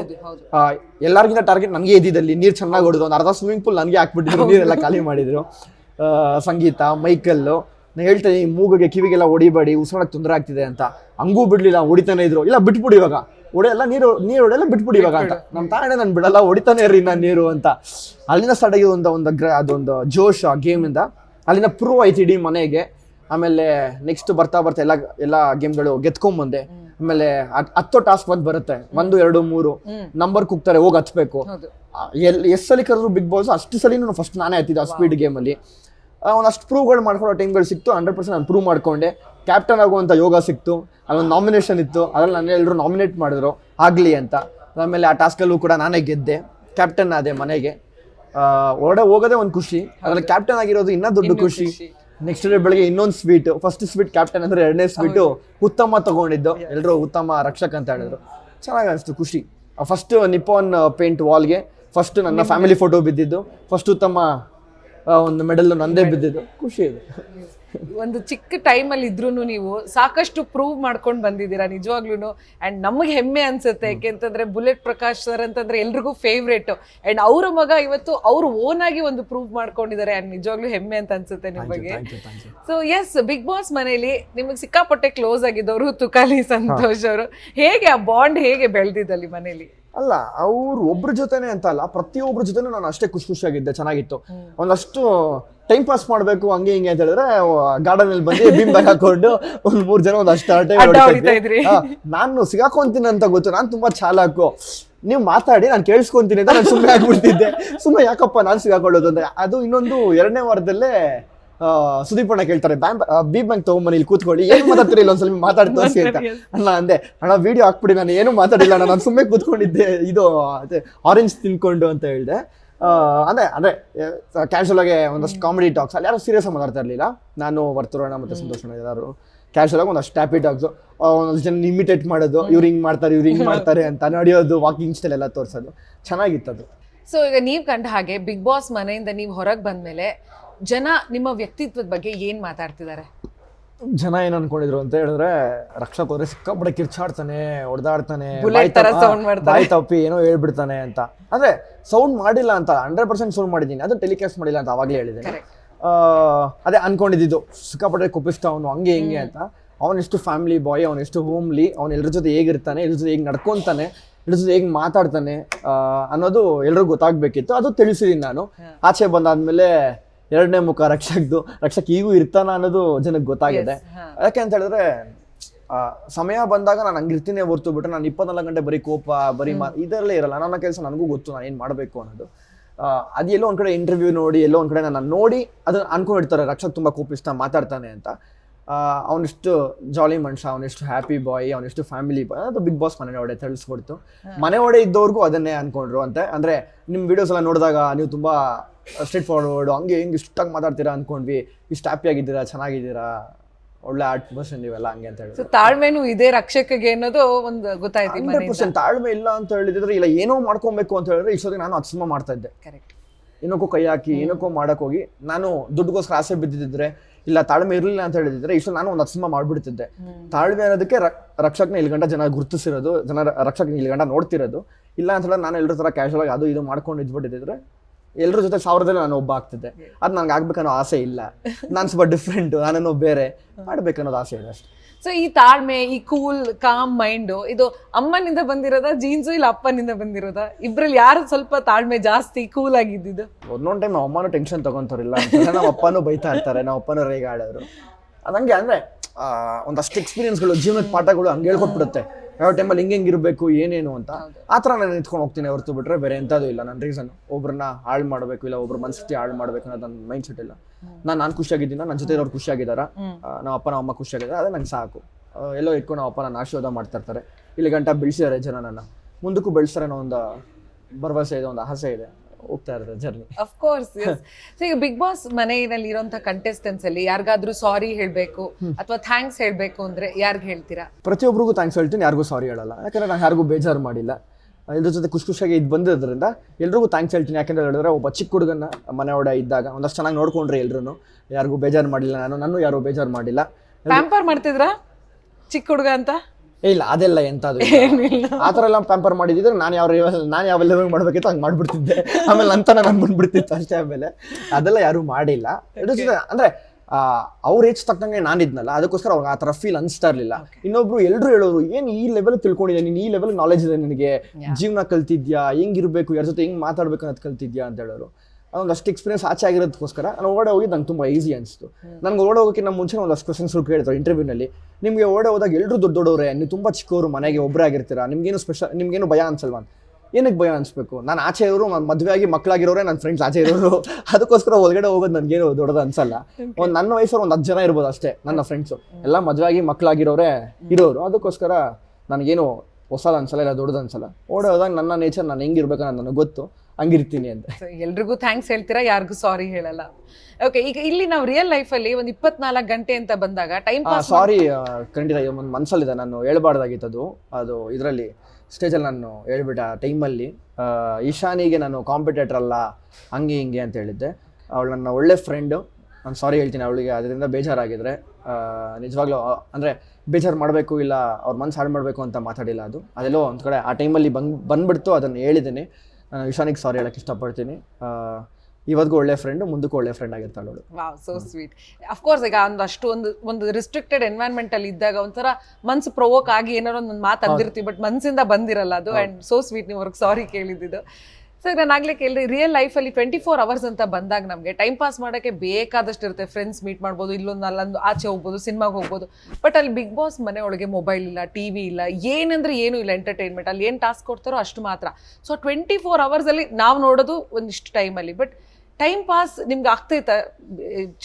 ಎಲ್ಲರಿಗಿಂತ ಟಾರ್ಗೆಟ್ ನನಗೆ ಇದ್ದಿದ್ದಲ್ಲಿ. ನೀರು ಚೆನ್ನಾಗಿ ಹೊಡೆದು ಒಂದು ಅರ್ಧ ಸ್ವಿಮ್ಮಿಂಗ್ ಪೂಲ್ ನನಗೆ ಹಾಕ್ಬಿಟ್ಟಿದ್ರು. ನೀರೆಲ್ಲ ಖಾಲಿ ಮಾಡಿದ್ರು. ಸಂಗೀತ ಮೈಕಲ್ಲು ನಾನು ಹೇಳ್ತೇನೆ ಈ ಮೂಗಿಗೆ ಕಿವಿಗೆಲ್ಲ ಹೊಡಿಬೇಡಿ ಉಸಿರಾಡಕ್ಕೆ ತೊಂದರೆ ಆಗ್ತಿದೆ ಅಂತ. ಹಂಗೂ ಬಿಡಲಿಲ್ಲ ಹೊಡಿತಾನೆ ಇದ್ರು. ಇಲ್ಲ ಬಿಟ್ಬಿಡಿ ಇವಾಗ. ಹೊಡೆಯಲ್ಲ ನೀರು ನೀರು ಹೊಡೆಯಲ್ಲ ಬಿಟ್ಬಿಡಿ ಇವಾಗ ಅಂತ. ನಮ್ಮ ತಾಯಣ್ಣ ನಾನು ಬಿಡಲ್ಲ ಹೊಡಿತಾನೆ ಇರ್ರಿ ನಾನು ನೀರು ಅಂತ. ಅಲ್ಲಿಂದ ಸ್ಟಾರ್ಟ್ ಆಗಿ ಒಂದು ಒಂದು ಗ್ರ ಅದೊಂದು ಜೋಶ್ ಆ ಗೇಮಿಂದ ಅಲ್ಲಿಂದ ಪ್ರೂವ್ ಆಯ್ತು ಇಡೀ ಮನೆಗೆ. ಆಮೇಲೆ ನೆಕ್ಸ್ಟ್ ಬರ್ತಾ ಬರ್ತಾ ಎಲ್ಲ ಎಲ್ಲ ಗೇಮ್ಗಳು ಗೆದ್ಕೊಂಬಂದೆ ಆಮೇಲೆ ಹತ್- ಹತ್ತು ಟಾಸ್ಕ್ ಬಂದು ಬರುತ್ತೆ. ಒಂದು ಎರಡು ಮೂರು. ನಂಬರ್ ಕುಗ್ತಾರೆ ಹೋಗಿ ಹತ್ಬೇಕು. ಹೌದು. ಆ, ಎಲ್ ಎಷ್ಟು ಸಲ ಕರೆದ್ರು ಬಿಗ್ ಬಾಸ್ ಅಷ್ಟು ಸಲ ಫಸ್ಟ್ ನಾನೇ ಹತ್ತಿದ್ದೆ ಆ ಸ್ಪೀಡ್ ಗೇಮಲ್ಲಿ ಒಂದಷ್ಟು ಪ್ರೂವ್ಗಳು ಮಾಡ್ಕೊಳ್ಳೋ ಟೈಮ್ಗಳು ಸಿಕ್ತು ಹಂಡ್ರೆಡ್ ಪರ್ಸೆಂಟ್ ನಾನು ಪ್ರೂವ್ ಮಾಡ್ಕೊಂಡೆ. ಕ್ಯಾಪ್ಟನ್ ಆಗುವಂಥ ಯೋಗ ಸಿಕ್ತು ಅಲ್ಲೊಂದು ನಾಮಿನೇಷನ್ ಇತ್ತು ಅದ್ರಲ್ಲಿ ನನ್ನ ಎಲ್ಲರೂ ನಾಮಿನೇಟ್ ಮಾಡಿದ್ರು ಆಗಲಿ ಅಂತ. ಆಮೇಲೆ ಆ ಟಾಸ್ಕಲ್ಲೂ ಕೂಡ ನಾನೇ ಗೆದ್ದೆ ಕ್ಯಾಪ್ಟನ್ ಆದೆ ಮನೆಗೆ. ಹೊರಡೆ ಹೋಗೋದೇ ಒಂದು ಖುಷಿ ಅದರಲ್ಲಿ ಕ್ಯಾಪ್ಟನ್ ಆಗಿರೋದು ಇನ್ನೂ ದೊಡ್ಡ ಖುಷಿ. ನೆಕ್ಸ್ಟ್ ಡೇ ಬೆಳಗ್ಗೆ ಇನ್ನೊಂದು ಸ್ವೀಟ್ ಫಸ್ಟ್ ಸ್ವೀಟ್ ಕ್ಯಾಪ್ಟನ್ ಅಂದರೆ ಎರಡನೇ ಸ್ವೀಟು ಉತ್ತಮ ತಗೊಂಡಿದ್ದು. ಎಲ್ಲರೂ ಉತ್ತಮ ರಕ್ಷಕ್ ಅಂತ ಹೇಳಿದ್ರು. ಚೆನ್ನಾಗಿ ಅನಿಸ್ತು ಖುಷಿ. ಫಸ್ಟ್ ನಿಪಾನ್ ಪೇಂಟ್ ವಾಲ್ಗೆ ಫಸ್ಟ್ ನನ್ನ ಫ್ಯಾಮಿಲಿ ಫೋಟೋ ಬಿದ್ದಿದ್ದು. ಫಸ್ಟ್ ಉತ್ತಮ ಒಂದು ಮೆಡಲ್ ನಂದೇ ಬಿದ್ದಿದ್ದು. ಖುಷಿ ಇದೆ. ಒಂದು ಚಿಕ್ಕ ಟೈಮಲ್ಲಿ ಇದ್ರೂ ನೀವು ಸಾಕಷ್ಟು ಪ್ರೂವ್ ಮಾಡ್ಕೊಂಡು ಬಂದಿದ್ದೀರಾ ನಿಜವಾಗ್ಲೂ ಅಂಡ್ ನಮಗೆ ಹೆಮ್ಮೆ ಅನ್ಸುತ್ತೆ ಯಾಕೆಂತಂದ್ರೆ ಬುಲೆಟ್ ಪ್ರಕಾಶ್ ಸರ್ ಅಂತಂದ್ರೆ ಎಲ್ರಿಗೂ ಫೇವ್ರೇಟ್ ಅಂಡ್ ಅವರ ಮಗ ಇವತ್ತು ಅವ್ರ ಓನ್ ಆಗಿ ಒಂದು ಪ್ರೂವ್ ಮಾಡ್ಕೊಂಡಿದ್ದಾರೆ ಅಂಡ್ ನಿಜವಾಗ್ಲೂ ಹೆಮ್ಮೆ ಅಂತ ಅನ್ಸುತ್ತೆ ನಿಮ್ಮ ಬಗ್ಗೆ. ಸೊ ಎಸ್ ಬಿಗ್ ಬಾಸ್ ಮನೆಯಲ್ಲಿ ನಿಮಗೆ ಸಿಕ್ಕಾಪಟ್ಟೆ ಕ್ಲೋಸ್ ಆಗಿದ್ದವರು ತುಕಾಲಿ ಸಂತೋಷ್ ಅವರು. ಹೇಗೆ ಆ ಬಾಂಡ್ ಹೇಗೆ ಬೆಳೆದಿದ್ದಲ್ಲಿ ಮನೇಲಿ? ಅಲ್ಲ ಅವ್ರು ಒಬ್ರ ಜೊತೆನೆ ಅಂತ ಅಲ್ಲ ಪ್ರತಿಯೊಬ್ಬರ ಜೊತೆನೂ ನಾನು ಅಷ್ಟೇ ಖುಷಿ ಖುಷಿಯಾಗಿದ್ದೆ ಚೆನ್ನಾಗಿತ್ತು. ಒಂದಷ್ಟು ಟೈಮ್ ಪಾಸ್ ಮಾಡ್ಬೇಕು ಹಂಗೆ ಹಿಂಗೆ ಅಂತ ಹೇಳಿದ್ರೆ ಗಾರ್ಡನ್ ಅಲ್ಲಿ ಬಂದು ಬಿಮ್ ಬ್ಯಾಗ್ ಹಾಕೊಂಡು ಒಂದ್ ಮೂರ್ ಜನ ಒಂದ್ ಅಷ್ಟು ನಾನು ಸಿಗಾಕೊಂತೀನಿ ಅಂತ ಗೊತ್ತು ನಾನು ತುಂಬಾ ಚಾಲಾಕು. ನೀವು ಮಾತಾಡಿ ನಾನು ಕೇಳಿಸ್ಕೊಂತೀನಿ ಅಂತ ನಾನು ಸುಮ್ಮನೆ ಆಗ್ಬಿಡ್ತಿದ್ದೆ. ಸುಮ್ಮನೆ ಯಾಕಪ್ಪ ನಾನು ಸಿಗಾಕೊಳ್ಳೋದು ಅಂತ. ಅದು ಇನ್ನೊಂದು ಎರಡನೇ ವಾರದಲ್ಲೇ ಸುದೀಪ್ ಅಣ್ಣ ಕೇಳ್ತಾರೆ ಬ್ಯಾಂಕ್ ಬಿ ಬ್ಯಾಂಕ್ ತಗೊಂಬನಿ ಇಲ್ಲಿ ಕೂತ್ಕೊಳ್ಳಿ. ಏನು ಮಾತಾಡ್ತೀರಿ ಇಲ್ಲ ಒಂದ್ಸಲ ಮಾತಾಡಿ ತೋರಿಸಿ ಅಂತ. ಅಣ್ಣ ಅಂದೆ ಅಣ್ಣ ವಿಡಿಯೋ ಹಾಕ್ಬಿಡಿ ನಾನು ಏನು ಮಾತಾಡಿಲ್ಲ ಅಣ್ಣ ನಾನು ಸುಮ್ಮನೆ ಕೂತ್ಕೊಂಡಿದ್ದೆ ಇದು ಅದೇ ಆರೆಂಜ್ ತಿನ್ಕೊಂಡು ಅಂತ ಹೇಳಿದೆ. ಅಂದ್ರೆ ಅಂದ್ರೆ ಕ್ಯಾಶುವಲ್ ಆಗಿ ಒಂದಷ್ಟು ಕಾಮಿಡಿ ಟಾಕ್ಸ್ ಅಲ್ಲಿ ಯಾರು ಸೀರಿಯಸ್ ಮಾತಾಡ್ತಾ ಇರಲಿಲ್ಲ. ನಾನು ವರ್ತುರಣ ಮತ್ತೆ ಸಂತೋಷ ಎಲ್ಲರೂ ಕ್ಯಾಶುವಲ್ ಆಗಿ ಒಂದಷ್ಟು ಟ್ಯಾಪಿ ಟಾಕ್ಸ್ ಒಂದಷ್ಟು ಜನ ಇಮಿಟೇಟ್ ಮಾಡೋದು ಇವ್ರು ಹಿಂಗ್ ಮಾಡ್ತಾರೆ ಇವ್ರು ಹಿಂಗ್ ಮಾಡ್ತಾರೆ ಅಂತ ನಡೆಯೋದು ವಾಕಿಂಗ್ ಸ್ಟೈಲ್ ಎಲ್ಲ ತೋರಿಸೋದು. ಚೆನ್ನಾಗಿತ್ತು ಅದು. ಸೊ ಈಗ ನೀವು ಕಂಡ ಹಾಗೆ ಬಿಗ್ ಬಾಸ್ ಮನೆಯಿಂದ ನೀವು ಹೊರಗೆ ಬಂದ್ಮೇಲೆ ಜನ ನಿಮ್ಮ ವ್ಯಕ್ತಿತ್ವದ ಬಗ್ಗೆ ಏನು ಮಾತಾಡ್ತಿದ್ದಾರೆ? ಜನ ಏನ್ ಅನ್ಕೊಂಡಿದ್ರು ಅಂತ ಹೇಳಿದ್ರೆ ರಕ್ಷಕ್ ಹೋದ್ರೆ ಸಿಕ್ಕಾಪಟ್ಟೆ ಕಿರ್ಚಾಡ್ತಾನೆ ಹೊಡೆದಾಡ್ತಾನೆ ತರ sound ಮಾಡ್ತಾನೆ. ಬಾಯಿ ತಪ್ಪಿ ಏನೋ ಹೇಳ್ಬಿಡ್ತಾನೆ ಅಂತ. ಅಂದ್ರೆ ಸೌಂಡ್ ಮಾಡಿಲ್ಲ ಅಂತ ಹಂಡ್ರೆಡ್ ಪರ್ಸೆಂಟ್ ಸೌಂಡ್ ಮಾಡಿದ್ದೀನಿ. ಅದು ಟೆಲಿಕಾಸ್ಟ್ ಮಾಡಿಲ್ಲ ಅಂತ ಅವಾಗಲೇ ಹೇಳಿದೆ Correct. ಆ, ಅದೇ ಅನ್ಕೊಂಡಿದ್ದು ಸಿಕ್ಕಾಪಟ್ಟೆ ಕುಪ್ಪಿಸ್ತ ಅವನು ಹಂಗೆ ಹಿಂಗೆ ಅಂತ. ಅವನೆಷ್ಟು ಫ್ಯಾಮಿಲಿ ಬಾಯ್ ಅವನೆಷ್ಟು ಹೋಮ್ಲಿ ಅವ್ನು ಎಲ್ಲರ ಜೊತೆ ಹೇಗಿರ್ತಾನೆ ಎಲ್ಲರ ಜೊತೆ ಹೇಗೆ ನಡ್ಕೊಂತಾನೆ ಎಲ್ಲರ ಜೊತೆ ಹೇಗೆ ಮಾತಾಡ್ತಾನೆ ಆ, ಅನ್ನೋದು ಎಲ್ರಿಗೂ ಗೊತ್ತಾಗ್ಬೇಕಿತ್ತು. ಅದು ತಿಳಿಸಿದೀನಿ ನಾನು. ಆಚೆ ಬಂದಾದ್ಮೇಲೆ ಎರಡನೇ ಮುಖ ರಕ್ಷಕ್ದು ರಕ್ಷಕ್ ಈಗೂ ಇರ್ತಾನ ಅನ್ನೋದು ಜನಕ್ಕೆ ಗೊತ್ತಾಗಿದೆ. ಯಾಕೆ ಅಂತ ಹೇಳಿದ್ರೆ ಆ, ಸಮಯ ಬಂದಾಗ ನಾನು ಹಂಗಿರ್ತೀನಿ ಹೊರ್ತು ಬಿಟ್ಟು ನಾನು ಇಪ್ಪತ್ನಾಲ್ಕು ಗಂಟೆ ಬರೀ ಕೋಪ ಬರೀ ಮಾ ಇದರಲ್ಲೇ ಇರಲ್ಲ. ನನ್ನ ಕೆಲಸ ನನಗೂ ಗೊತ್ತು ನಾನು ಏನು ಮಾಡಬೇಕು ಅನ್ನೋದು. ಅದು ಎಲ್ಲೋ ಒಂದ್ ಕಡೆ ಇಂಟರ್ವ್ಯೂ ನೋಡಿ ಎಲ್ಲೋ ಒಂದ್ ಕಡೆ ನನ್ನ ನೋಡಿ ಅದನ್ನ ಅನ್ಕೊಂಡಿರ್ತಾರೆ ರಕ್ಷಕ್ ತುಂಬಾ ಕೋಪಿಸ್ತಾ ಮಾತಾಡ್ತಾನೆ ಅಂತ. ಅವನಿಷ್ಟು ಜಾಲಿ ಮನುಷ್ಯ ಅವನಿಷ್ಟು ಹ್ಯಾಪಿ ಬಾಯ್ ಅವನಿಷ್ಟು ಫ್ಯಾಮಿಲಿ ಬಾಯ್ ಅದು ಬಿಗ್ ಬಾಸ್ ಮನೆ ಒಡೆ ತಿಳಿಸ್ಕೊಡ್ತು ಮನೆ ಒಡೆ ಇದ್ದವ್ರಿಗೂ ಅದನ್ನೇ ಅನ್ಕೊಂಡ್ರು ಅಂತೆ. ಅಂದ್ರೆ ನಿಮ್ ವಿಡಿಯೋಸ್ ಎಲ್ಲ ನೋಡಿದಾಗ ನೀವು ತುಂಬಾ ಸ್ಟ್ರೇಟ್ ಫಾರ್ವರ್ಡ್ ಹಂಗೆ ಹಿಂಗೆ ಇಷ್ಟಾಗಿ ಮಾತಾಡ್ತೀರಾ ಅಂದ್ಕೊಂಡ್ವಿ ಇಷ್ಟು ಹ್ಯಾಪಿ ಆಗಿದ್ದೀರಾ ಚೆನ್ನಾಗಿದ್ದೀರಾ ಒಳ್ಳೆ ಆರ್ಟ್ ಪರ್ಸನ್ ನೀವೆಲ್ಲ ಹಂಗೆ ಅಂತ ಹೇಳಿ ಸೊ ತಾಳ್ಮೆನೂ ಇದೆ ರಕ್ಷಕಗೆ ಅನ್ನೋದು ಒಂದು ಗೊತ್ತಾಯ್ತು ಹಂಡ್ರೆಡ್ ಪರ್ಸೆಂಟ್ ತಾಳ್ಮೆ ಇಲ್ಲ ಅಂತ ಹೇಳಿದ್ರೆ ಇಲ್ಲ ಏನೋ ಮಾಡ್ಕೊಬೇಕು ಅಂತ ಹೇಳಿದ್ರೆ ಇಷ್ಟೊತ್ತಿಗೆ ನಾನು ಅತ್ಸಮ ಮಾಡ್ತಾ ಇದ್ದೆ. ಕರೆಕ್ಟ್ ಏನಕ್ಕೋ ಕೈ ಹಾಕಿ ಏನಕ್ಕೋ ಮಾಡಕ್ ಹೋಗಿ ನಾನು ದುಡ್ಡುಗೋಸ್ಕರ ಆಸೆ ಬಿದ್ದಿದ್ರೆ ಇಲ್ಲ ತಾಳ್ಮೆ ಇರಲಿಲ್ಲ ಅಂತ ಹೇಳಿದ್ರೆ ಇಷ್ಟು ನಾನು ಒಂದು ಅತ್ಸಮ ಮಾಡ್ಬಿಡ್ತಿದ್ದೆ. ತಾಳ್ಮೆ ಅನ್ನೋದಕ್ಕೆ ರಕ್ಷಕ್ನ ಇಲ್ಲಿ ಗಂಟ ಜನ ಗುರುತಿಸಿರೋದು ಜನ ರಕ್ಷಕ್ನ ಇಲ್ಲಿ ಗಂಟ ನೋಡ್ತಿರೋದು. ಇಲ್ಲ ಅಂತ ಹೇಳಿದ್ರೆ ನಾನು ಎಲ್ಲರ ತರ ಕ್ಯಾಶುವಲ್ ಆಗಿ ಅದು ಇದು ಮಾಡ್ಕೊಂಡು ಇದ್ಬಿಟ್ಟಿದ್ರೆ ಎಲ್ಲರ ಜೊತೆ ಸಾವಿರದಲ್ಲಿ ನಾನು ಒಬ್ಬ ಆಗ್ತಿದ್ದೆ. ಅದು ನನಗೆ ಆಗ್ಬೇಕನ್ನೋ ಆಸೆ ಇಲ್ಲ. ನಾನು ಸ್ವಲ್ಪ ಡಿಫ್ರೆಂಟ್ ನಾನೇನೋ ಬೇರೆ ಮಾಡ್ಬೇಕನ್ನೋದು ಆಸೆ ಇದೆ ಅಷ್ಟೇ. ಸೊ ಈ ತಾಳ್ಮೆ ಈ ಕೂಲ್ ಕಾಮ್ ಮೈಂಡು ಇದು ಅಮ್ಮನಿಂದ ಬಂದಿರೋದ ಜೀನ್ಸು ಇಲ್ಲ ಅಪ್ಪನಿಂದ ಬಂದಿರೋದ? ಇಬ್ರಲ್ಲಿ ಯಾರು ಸ್ವಲ್ಪ ತಾಳ್ಮೆ ಜಾಸ್ತಿ ಕೂಲ್ ಆಗಿದ್ದಿದ್ದು? ಒಂದೊಂದು ಟೈಮ್ ನಮ್ಮ ಅಮ್ಮನೂ ಟೆನ್ಷನ್ ತಗೊಂತಾರಿಲ್ಲ ಅಂತಂದ್ರೆ ನಮ್ಮ ಅಪ್ಪನೂ ಬೈತಾ ಇರ್ತಾರೆ ನಮ್ಮ ಅಪ್ಪನೂ ರೇಗಾಡೋರು. ಅದಂಗೆ ಅಂದ್ರೆ ಒಂದಷ್ಟು ಎಕ್ಸ್ಪೀರಿಯನ್ಸ್ಗಳು ಜೀವನದ ಪಾಠಗಳು ಹಂಗೆ ಹೇಳ್ಕೊಟ್ಬಿಡುತ್ತೆ. ಯಾವ ಟೈಮಲ್ಲಿ ಹಿಂಗೆ ಹಿಂಗೆ ಇರಬೇಕು ಏನೇನು ಅಂತ ಆ ಥರ ನಾನು ನಿಂತ್ಕೊಂಡು ಹೋಗ್ತೀನಿ ಹೊರತು ಬಿಟ್ರೆ ಬೇರೆ ಎಂಥದ್ದು ಇಲ್ಲ. ನನ್ನ ರೀಸನ್ ಒಬ್ರನ್ನ ಹಾಳು ಮಾಡಬೇಕು ಇಲ್ಲ ಒಬ್ರ ಮನಸ್ಥಿತಿ ಹಾಳು ಮಾಡಬೇಕು ಅನ್ನೋದು ನನ್ನ ಮೈಂಡ್ ಸೆಟ್ ಇಲ್ಲ ನಾನು ನಾನು ಖುಷಿಯಾಗಿದ್ದೀನಿ ನನ್ನ ಜೊತೆ ಇರೋರು ಖುಷಿಯಾಗಿದ್ದಾರ ನಮ್ಮ ಅಪ್ಪ ನಮ್ಮ ಅಮ್ಮ ಖುಷಿಯಾಗಿದ್ದಾರೆ ಅದೇ ನಂಗೆ ಸಾಕು. ಎಲ್ಲೋ ಇಟ್ಕೊಂಡು ನಮ್ಮ ಅಪ್ಪ ನನ್ನ ಆಶೀರ್ವಾದ ಮಾಡ್ತಾ ಇರ್ತಾರೆ. ಇಲ್ಲಿ ಗಂಟ ಬೆಳೆಸಿದ್ದಾರೆ ಜನ ನನ್ನ. ಮುಂದಕ್ಕೂ ಬೆಳೆಸ್ತಾರೆ ಅನ್ನೋ ಒಂದು ಭರವಸೆ ಇದೆ ಒಂದು ಆಸೆ ಇದೆ. ಹೋಗ್ತಾ ಇರೋದು ಜರ್ನಿ ಅಫ್ ಕೋರ್ಸ್ ಸೊ ಈಗ ಬಿಗ್ ಬಾಸ್ ಮನೆಯಲ್ಲಿ ಇರೋಂಥ ಕಂಟೆಸ್ಟೆಂಟ್ಸ್ ಅಲ್ಲಿ ಯಾರಿಗಾದ್ರೂ ಸಾರಿ ಹೇಳಬೇಕು ಅಥವಾ ಥ್ಯಾಂಕ್ಸ್ ಹೇಳಬೇಕು ಅಂದ್ರೆ ಯಾರಿಗೆ ಹೇಳ್ತೀರಾ? ಪ್ರತಿಯೊಬ್ಬರಿಗೂ ಥ್ಯಾಂಕ್ಸ್ ಹೇಳ್ತೀನಿ ಯಾರಿಗೂ ಸಾರಿ ಹೇಳಲ್ಲ. ಯಾಕಂದ್ರೆ ನಾನು ಯಾರಿಗೂ ಬೇಜಾರು ಮಾಡಿಲ್ಲ. ಎಲ್ಲರ ಜೊತೆ ಖುಷಿ ಖುಷಿಯಾಗಿ ಇದು ಬಂದಿದ್ದರಿಂದ ಎಲ್ರಿಗೂ ಥ್ಯಾಂಕ್ಸ್ ಹೇಳ್ತೀನಿ. ಯಾಕಂದ್ರೆ ಹೇಳಿದ್ರೆ ಒಬ್ಬ ಚಿಕ್ಕ ಹುಡುಗನ ಮನೆ ಒಡೆ ಇದ್ದಾಗ ಒಂದಷ್ಟು ಚೆನ್ನಾಗಿ ನೋಡ್ಕೊಂಡ್ರೆ ಎಲ್ಲರೂ ಯಾರಿಗೂ ಬೇಜಾರು ಮಾಡಿಲ್ಲ ನಾನು ನಾನು ಯಾರು ಬೇಜಾರು ಮಾಡಿಲ್ಲ. ಪ್ಯಾಂಪರ್ ಮಾಡ್ತಿದ್ರಾ ಚಿಕ್ಕ ಹುಡುಗ ಅಂತ? ಇಲ್ಲ ಅದೆಲ್ಲ ಎಂತ ಆ ಥರ ಎಲ್ಲ ಪ್ಯಾಂಪರ್ ಮಾಡಿದ್ರೆ ನಾನು ಯಾವ ನಾನು ಯಾವ ಲೆವೆಲ್ ಮಾಡ್ಬೇಕಿತ್ತು ಹಂಗೆ ಮಾಡ್ಬಿಡ್ತಿದ್ದೆ. ಆಮೇಲೆ ಅಂತ ನಾನು ಬಂದ್ಬಿಡ್ತಿತ್ತು ಅಷ್ಟೇ ಆಮೇಲೆ. ಅದೆಲ್ಲ ಯಾರು ಮಾಡಿಲ್ಲ. ಅಂದ್ರೆ ಅವ್ರ ಏಜ್ ತಕ್ಕಂಗೆ ನಾನಿದ್ನಲ್ಲ ಅದಕ್ಕೋಸ್ಕರ ಅವಾಗ ಆ ತರ ಫೀಲ್ ಅನ್ಸ್ತಾ ಇರಲಿಲ್ಲ. ಇನ್ನೊಬ್ರು ಎಲ್ಲರೂ ಹೇಳೋರು ಏನು ಈ ಲೆವೆಲ್ ತಿಳ್ಕೊಂಡಿದ್ಯಾ? ನೀನು ಈ ಲೆವೆಲ್ ನಾಲೆಜ್ ಇದೆ ನಿನಗೆ. ಜೀವನ ಕಲ್ತಿದ್ಯಾ? ಹೆಂಗಿರ್ಬೇಕು ಯಾರ ಜೊತೆ ಹೆಂಗ್ ಮಾತಾಡ್ಬೇಕು ಅನ್ನೋದು ಕಲ್ತಿದ್ಯಾ? ಅಂತ ಹೇಳೋರು. ಅದೊಂದಷ್ಟು ಎಕ್ಸ್ಪೀರಿಯನ್ಸ್ ಆಚೆ ಆಗಿರೋದಕ್ಕೋಸ್ಕರ ನಾನು ಓಡೆ ಹೋಗಿ ನಂಗೆ ತುಂಬ ಈಸಿ ಅನಿಸ್ತು. ನನಗೆ ಓಡೆ ಹೋಗೋಕ್ಕಿಂತ ಮುಂಚೆ ಅಷ್ಟು ಕ್ವಶನ್ಸ್ ಕೇಳಿದ್ರು ಇಂಟರ್ವ್ಯೂನಲ್ಲಿ ನಿಮಗೆ ಓಡೆ ಹೋದಾಗ ಎಲ್ಲರೂ ದೊಡ್ಡ ದೊಡ್ಡವರೇ ನೀವು ತುಂಬ ಚಿಕ್ಕವರು ಮನೆಗೆ ಒಬ್ಬರೇ ಆಗಿರ್ತೀರಾ ನಿಮಗೇನು ಸ್ಪೆಷಲ್ ನಿಮಗೇನು ಭಯ ಅನ್ಸಲ್ವಾ? ಏನಕ್ಕೆ ಭಯ ಅನಿಸ್ಬೇಕು? ನಾನು ಆಚೆ ಇರೋರು ಮದುವೆ ಆಗಿ ಮಕ್ಕಳಾಗಿರೋರೆ ನನ್ನ ಫ್ರೆಂಡ್ಸ್ ಆಚೆ ಇರೋರು. ಅದಕ್ಕೋಸ್ಕರ ಒಳಗಡೆ ಹೋಗೋದು ನನಗೇನು ದೊಡ್ಡದು ಅನ್ಸಲ್ಲ. ಒಂದು ನನ್ನ ವಯಸ್ಸಲ್ಲಿ ಒಂದು ಹತ್ತು ಜನ ಇರ್ಬೋದು ಅಷ್ಟೇ ನನ್ನ ಫ್ರೆಂಡ್ಸು ಎಲ್ಲ ಮದುವೆ ಆಗಿ ಮಕ್ಕಳಾಗಿರೋರೆ ಇರೋರು. ಅದಕ್ಕೋಸ್ಕರ ನನಗೇನು ಹೊಸದು ಅನ್ಸಲ್ಲ ಇಲ್ಲ ದೊಡ್ಡದು ಅನ್ಸಲ್ಲ. ಓಡೋದಾಗ ಹೋದಾಗ ನನ್ನ ನೇಚರ್ ನಾನು ಹೆಂಗಿರ್ಬೇಕು ನನಗೆ ಗೊತ್ತು. ಹಂಗಿರ್ತೀನಿ ಅಂತ. ಎಲ್ರಿಗೂ ಥ್ಯಾಂಕ್ಸ್ ಹೇಳ್ತೀರಾ? ಯಾರಿಗೂ ಸಾರಿ ಹೇಳಲ್ಲ. ಓಕೆ ಈಗ ಇಲ್ಲಿ ನಾವು ರಿಯಲ್ ಲೈಫಲ್ಲಿ ಒಂದು ಇಪ್ಪತ್ನಾಲ್ಕು ಗಂಟೆ ಅಂತ ಬಂದಾಗ ಟೈಮ್ ಪಾಸ್ ಸಾರಿ ಖಂಡಿತ ಒಂದು ಮನಸ್ಸಲ್ಲಿದೆ ನಾನು ಹೇಳ್ಬಾರ್ದಾಗಿತ್ತು ಅದು ಅದು ಇದರಲ್ಲಿ ಸ್ಟೇಜಲ್ಲಿ ನಾನು ಹೇಳ್ಬಿಟ್ಟೆ ಆ ಟೈಮಲ್ಲಿ ಈಶಾನಿಗೆ ನಾನು ಕಾಂಪಿಟೇಟರ್ ಅಲ್ಲ ಹಂಗೆ ಹಿಂಗೆ ಅಂತ ಹೇಳಿದ್ದೆ. ಅವಳು ನನ್ನ ಒಳ್ಳೆ ಫ್ರೆಂಡು ನಾನು ಸಾರಿ ಹೇಳ್ತೀನಿ ಅವಳಿಗೆ. ಅದರಿಂದ ಬೇಜಾರಾಗಿದ್ರೆ ನಿಜವಾಗ್ಲೂ ಅಂದರೆ ಅಂದ್ರೆ ಬೇಜಾರು ಮಾಡಬೇಕು ಇಲ್ಲ ಅವ್ರ ಮನ್ಸು ಹಾಳು ಮಾಡಬೇಕು ಅಂತ ಮಾತಾಡಿಲ್ಲ ಅದು. ಅದೆಲ್ಲೋ ಒಂದು ಕಡೆ ಆ ಟೈಮಲ್ಲಿ ಬಂದು ಬಂದ್ಬಿಡ್ತು ಅದನ್ನು ಹೇಳಿದ್ದೀನಿ. ನಾನು ಈಶಾನಿಗೆ ಸಾರಿ ಹೇಳಕ್ಕೆ ಇಷ್ಟಪಡ್ತೀನಿ. ಆ, ಇವತ್ತಿಗೂ ಒಳ್ಳೆ ಫ್ರೆಂಡ್ ಮುಂದಕ್ಕೂ ಒಳ್ಳೆ ಫ್ರೆಂಡ್ ಆಗಿರ್ತಾಳೆ ಅವಳು. ವಾವ್ ಸೋ ಸ್ವೀಟ್ ಅಫ್ಕೋರ್ಸ್ ಈಗ ಒಂದು ಅಷ್ಟು ಒಂದು ಒಂದು ರಿಸ್ಟ್ರಿಕ್ಟೆಡ್ ಎನ್ವೈರ್ಮೆಂಟ್ ಅಲ್ಲಿ ಇದ್ದಾಗ ಒಂಥರ ಮನ್ಸು ಪ್ರೊವೋಕ್ ಆಗಿ ಏನಾರೋ ಒಂದು ಮಾತು ಅಂದಿರ್ತೀವಿ ಬಟ್ ಮನ್ಸಿಂದ ಬಂದಿರಲ್ಲ ಅದು. ಅಂಡ್ ಸೋ ಸ್ವೀಟ್ ನೀವು ಅವ್ರಿಗೆ ಸಾರಿ ಕೇಳಿದ್ದು ಸೊ ನಾನು ಆಗ್ಲೇ ಕೇಳಿದ್ರೆ ರಿಯಲ್ ಲೈಫಲ್ಲಿ ಟ್ವೆಂಟಿ ಫೋರ್ ಅವರ್ಸ್ ಅಂತ ಬಂದಾಗ ನಮಗೆ ಟೈಮ್ ಪಾಸ್ ಮಾಡೋಕ್ಕೆ ಬೇಕಾದಷ್ಟು ಇರುತ್ತೆ. ಫ್ರೆಂಡ್ಸ್ ಮೀಟ್ ಮಾಡ್ಬೋದು, ಇಲ್ಲೊಂದು ಅಲ್ಲೊಂದು ಆಚೆ ಹೋಗ್ಬೋದು ಸಿನಿಮಾಗೆ ಹೋಗ್ಬೋದು. ಬಟ್ ಅಲ್ಲಿ ಬಿಗ್ ಬಾಸ್ ಮನೆ ಒಳಗೆ ಮೊಬೈಲ್ ಇಲ್ಲ ಟಿ ವಿ ಇಲ್ಲ, ಏನಂದ್ರೆ ಏನೂ ಇಲ್ಲ ಎಂಟರ್ಟೈನ್ಮೆಂಟ್ ಅಲ್ಲಿ ಏನು ಟಾಸ್ಕ್ ಕೊಡ್ತಾರೋ ಅಷ್ಟು ಮಾತ್ರ. ಸೊ ಟ್ವೆಂಟಿ ಫೋರ್ ಅವರ್ಸಲ್ಲಿ ನಾವು ನೋಡೋದು ಒಂದಿಷ್ಟು ಟೈಮಲ್ಲಿ ಬಟ್ ಟೈಮ್ ಪಾಸ್ ನಿಮ್ಗೆ ಆಗ್ತೈತ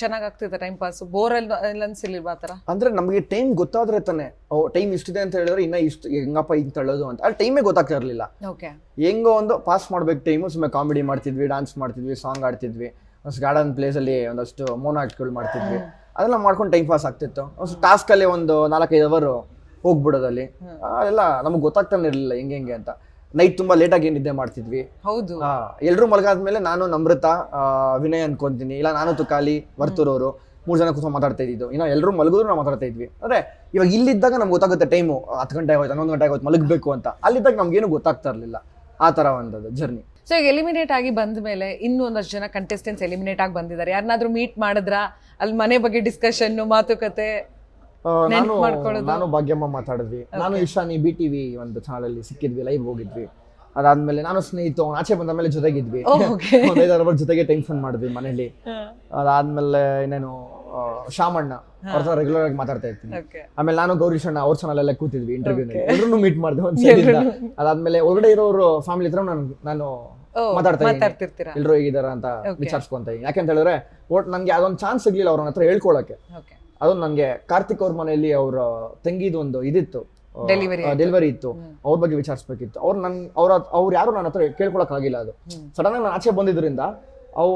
ಚೆನ್ನಾಗಿ ಆಗ್ತೈತ ಟೈಮ್ ಪಾಸ್ ಬೋರಲ್ಲಿ ಅನ್ಸಿಲ್ವಾ ಆ ಥರ? ಅಂದ್ರೆ ನಮಗೆ ಟೈಮ್ ಗೊತ್ತಾದ್ರೆ ತಾನೆ. ಓ ಟೈಮ್ ಇಷ್ಟಿದೆ ಅಂತ ಹೇಳಿದ್ರೆ ಇನ್ನ ಇಷ್ಟು ಹೆಂಗಪ್ಪ ಹಿಂಗ್ ತಳ್ಳೋದು ಅಂತ. ಅಲ್ಲಿ ಟೈಮೇ ಗೊತ್ತಾಗ್ತಾ ಇರಲಿಲ್ಲ. ಓಕೆ ಹೆಂಗೋ ಒಂದು ಪಾಸ್ ಮಾಡ್ಬೇಕು ಟೈಮು ಸುಮ್ಮನೆ ಕಾಮಿಡಿ ಮಾಡ್ತಿದ್ವಿ ಡಾನ್ಸ್ ಮಾಡ್ತಿದ್ವಿ ಸಾಂಗ್ ಆಡ್ತಿದ್ವಿ. ಒಂದು ಗಾರ್ಡನ್ ಪ್ಲೇಸಲ್ಲಿ ಒಂದಷ್ಟು ಮೋನ ಆಕ್ಟ್ಗಳು ಮಾಡ್ತಿದ್ವಿ. ಅದೆಲ್ಲ ಮಾಡ್ಕೊಂಡು ಟೈಮ್ ಪಾಸ್ ಆಗ್ತಿತ್ತು. ಒಂದು ಟಾಸ್ಕಲ್ಲಿ ಒಂದು ನಾಲ್ಕೈದು ಅವರು ಹೋಗ್ಬಿಡೋದಲ್ಲಿ ಅದೆಲ್ಲ ನಮಗೆ ಗೊತ್ತಾಗ್ತಾನೆ ಇರಲಿಲ್ಲ ಹೆಂಗೆ ಹೆಂಗೆ ಅಂತ. ನೈಟ್ ತುಂಬಾ ಲೇಟಾಗಿ ನಿದ್ದೆ ಮಾಡ್ತಿದ್ವಿ. ಹೌದು. ಎಲ್ಲರೂ ಮಲಗಾದ್ಮೇಲೆ ನಾನು ನಮ್ರತ ವಿನಯ್ ಅನ್ಕೊಂತೀನಿ. ಇಲ್ಲ ನಾನು ತುಕಾಲಿ ವರ್ತೂರವರು ಮೂರು ಜನ ಕೂತ್ಕೊಂಡು ಮಾತಾಡ್ತಾ ಇದ್ದಿದ್ದು. ಇನ್ನು ಎಲ್ಲರೂ ಮಲಗಿದ್ರು ನಾವು ಮಾತಾಡ್ತಾ ಇದ್ವಿ. ಅಂದ್ರೆ ಇವಾಗ ಇಲ್ಲಿದ್ದಾಗ ನಮ್ಗೆ ಗೊತ್ತಾಗುತ್ತೆ ಟೈಮು ಹತ್ತು ಗಂಟೆ ಆಗೋಯ್ತು ಹನ್ನೊಂದು ಗಂಟೆ ಆಗೋಯ್ತು ಮಲಗಬೇಕು ಅಂತ. ಅಲ್ಲಿದ್ದಾಗ ನಮ್ಗೇನು ಗೊತ್ತಾಗ್ತಾ ಇರಲಿಲ್ಲ. ಆ ಥರ ಒಂದು ಜರ್ನಿ ಸೊ ಈಗ ಎಲಿಮಿನೇಟ್ ಆಗಿ ಬಂದ ಮೇಲೆ ಇನ್ನೂ ಒಂದಷ್ಟು ಜನ ಕಂಟೆಸ್ಟೆಂಟ್ಸ್ ಎಲಿಮಿನೇಟ್ ಆಗಿ ಬಂದಿದ್ದಾರೆ. ಯಾರನ್ನಾದ್ರೂ ಮೀಟ್ ಮಾಡಿದ್ರಾ? ಅಲ್ಲಿ ಮನೆ ಬಗ್ಗೆ ಡಿಸ್ಕಷನ್ ಮಾತುಕತೆ ನಾನು. ನಾನು ಭಾಗ್ಯಮ್ಮ ಮಾತಾಡಿದ್ವಿ. ನಾನು ಇಶಾನಿ ಬಿ ಟಿವಿ ಒಂದು ಚಾನಲ್ ಅಲ್ಲಿ ಸಿಕ್ಕಿದ್ವಿ ಲೈವ್ ಹೋಗಿದ್ವಿ. ಅದಾದ್ಮೇಲೆ ನಾನು ಸ್ನೇಹಿತ ಆಚೆ ಬಂದ ಮೇಲೆ ಜೊತೆಗಿದ್ವಿ. ಒಂದ್ ಐದಾರು ಜೊತೆಗೆ ಟೈಮ್ ಸ್ಪೆಂಡ್ ಮಾಡಿದ್ವಿ ಮನೇಲಿ. ಅದಾದ್ಮೇಲೆ ಏನೇನು ಶಾಮಣ್ಣ ಅವ್ರ ಹತ್ರ ರೆಗ್ಯುಲರ್ ಆಗಿ ಮಾತಾಡ್ತಾ ಇರ್ತೀನಿ ಆಮೇಲೆ ನಾನು ಗೌರೀಶಣ್ಣ ಅವ್ರ ಚಾನಲ್ ಎಲ್ಲ ಕೂತಿದ್ವಿ ಇಂಟರ್ವ್ಯೂ ಎಲ್ಲರೂ ಮೀಟ್ ಮಾಡಿದ್ವಿ ಒಂದ್ ಸೇರಿ ಅದಾದ್ಮೇಲೆ ಒಳಗಡೆ ಇರೋರು ಫ್ಯಾಮಿಲಿ ಹತ್ರ ನಾನು ನಾನು ಮಾತಾಡ್ತಾ ಎಲ್ಲರೂ ಹೇಗಿದಾರ ಅಂತ ವಿಚಾರಿಸ್ಕೊಂತ ಯಾಕಂತ ಹೇಳಿದ್ರೆ ಒಟ್ ನನ್ಗೆ ಅದೊಂದು ಚಾನ್ಸ್ ಸಿಗ್ಲಿಲ್ಲ ಅವ್ರ ಹತ್ರ ಹೇಳ್ಕೊಳಕ್ಕೆ. ಅದು ನನಗೆ ಕಾರ್ತಿಕ್ ಅವ್ರ ಮನೆಯಲ್ಲಿ ಅವ್ರ ತಂಗಿದು ಒಂದು ಇದಿತ್ತು. Delivery ಡೆಲಿವರಿ ಇತ್ತು. ಅವ್ರ ಬಗ್ಗೆ ವಿಚಾರಿಸ್ಬೇಕಿತ್ತು. ಅವ್ರು ನನ್ ಅವ್ರ ಅವ್ರು ಯಾರು ನನ್ನ ಹತ್ರ ಕೇಳ್ಕೊಳಕ್ ಆಗಿಲ್ಲ ಅದು ಸಡನ್ ಆಗಿ ನಾನು ಆಚೆ ಬಂದಿದ್ರಿಂದ ಅವು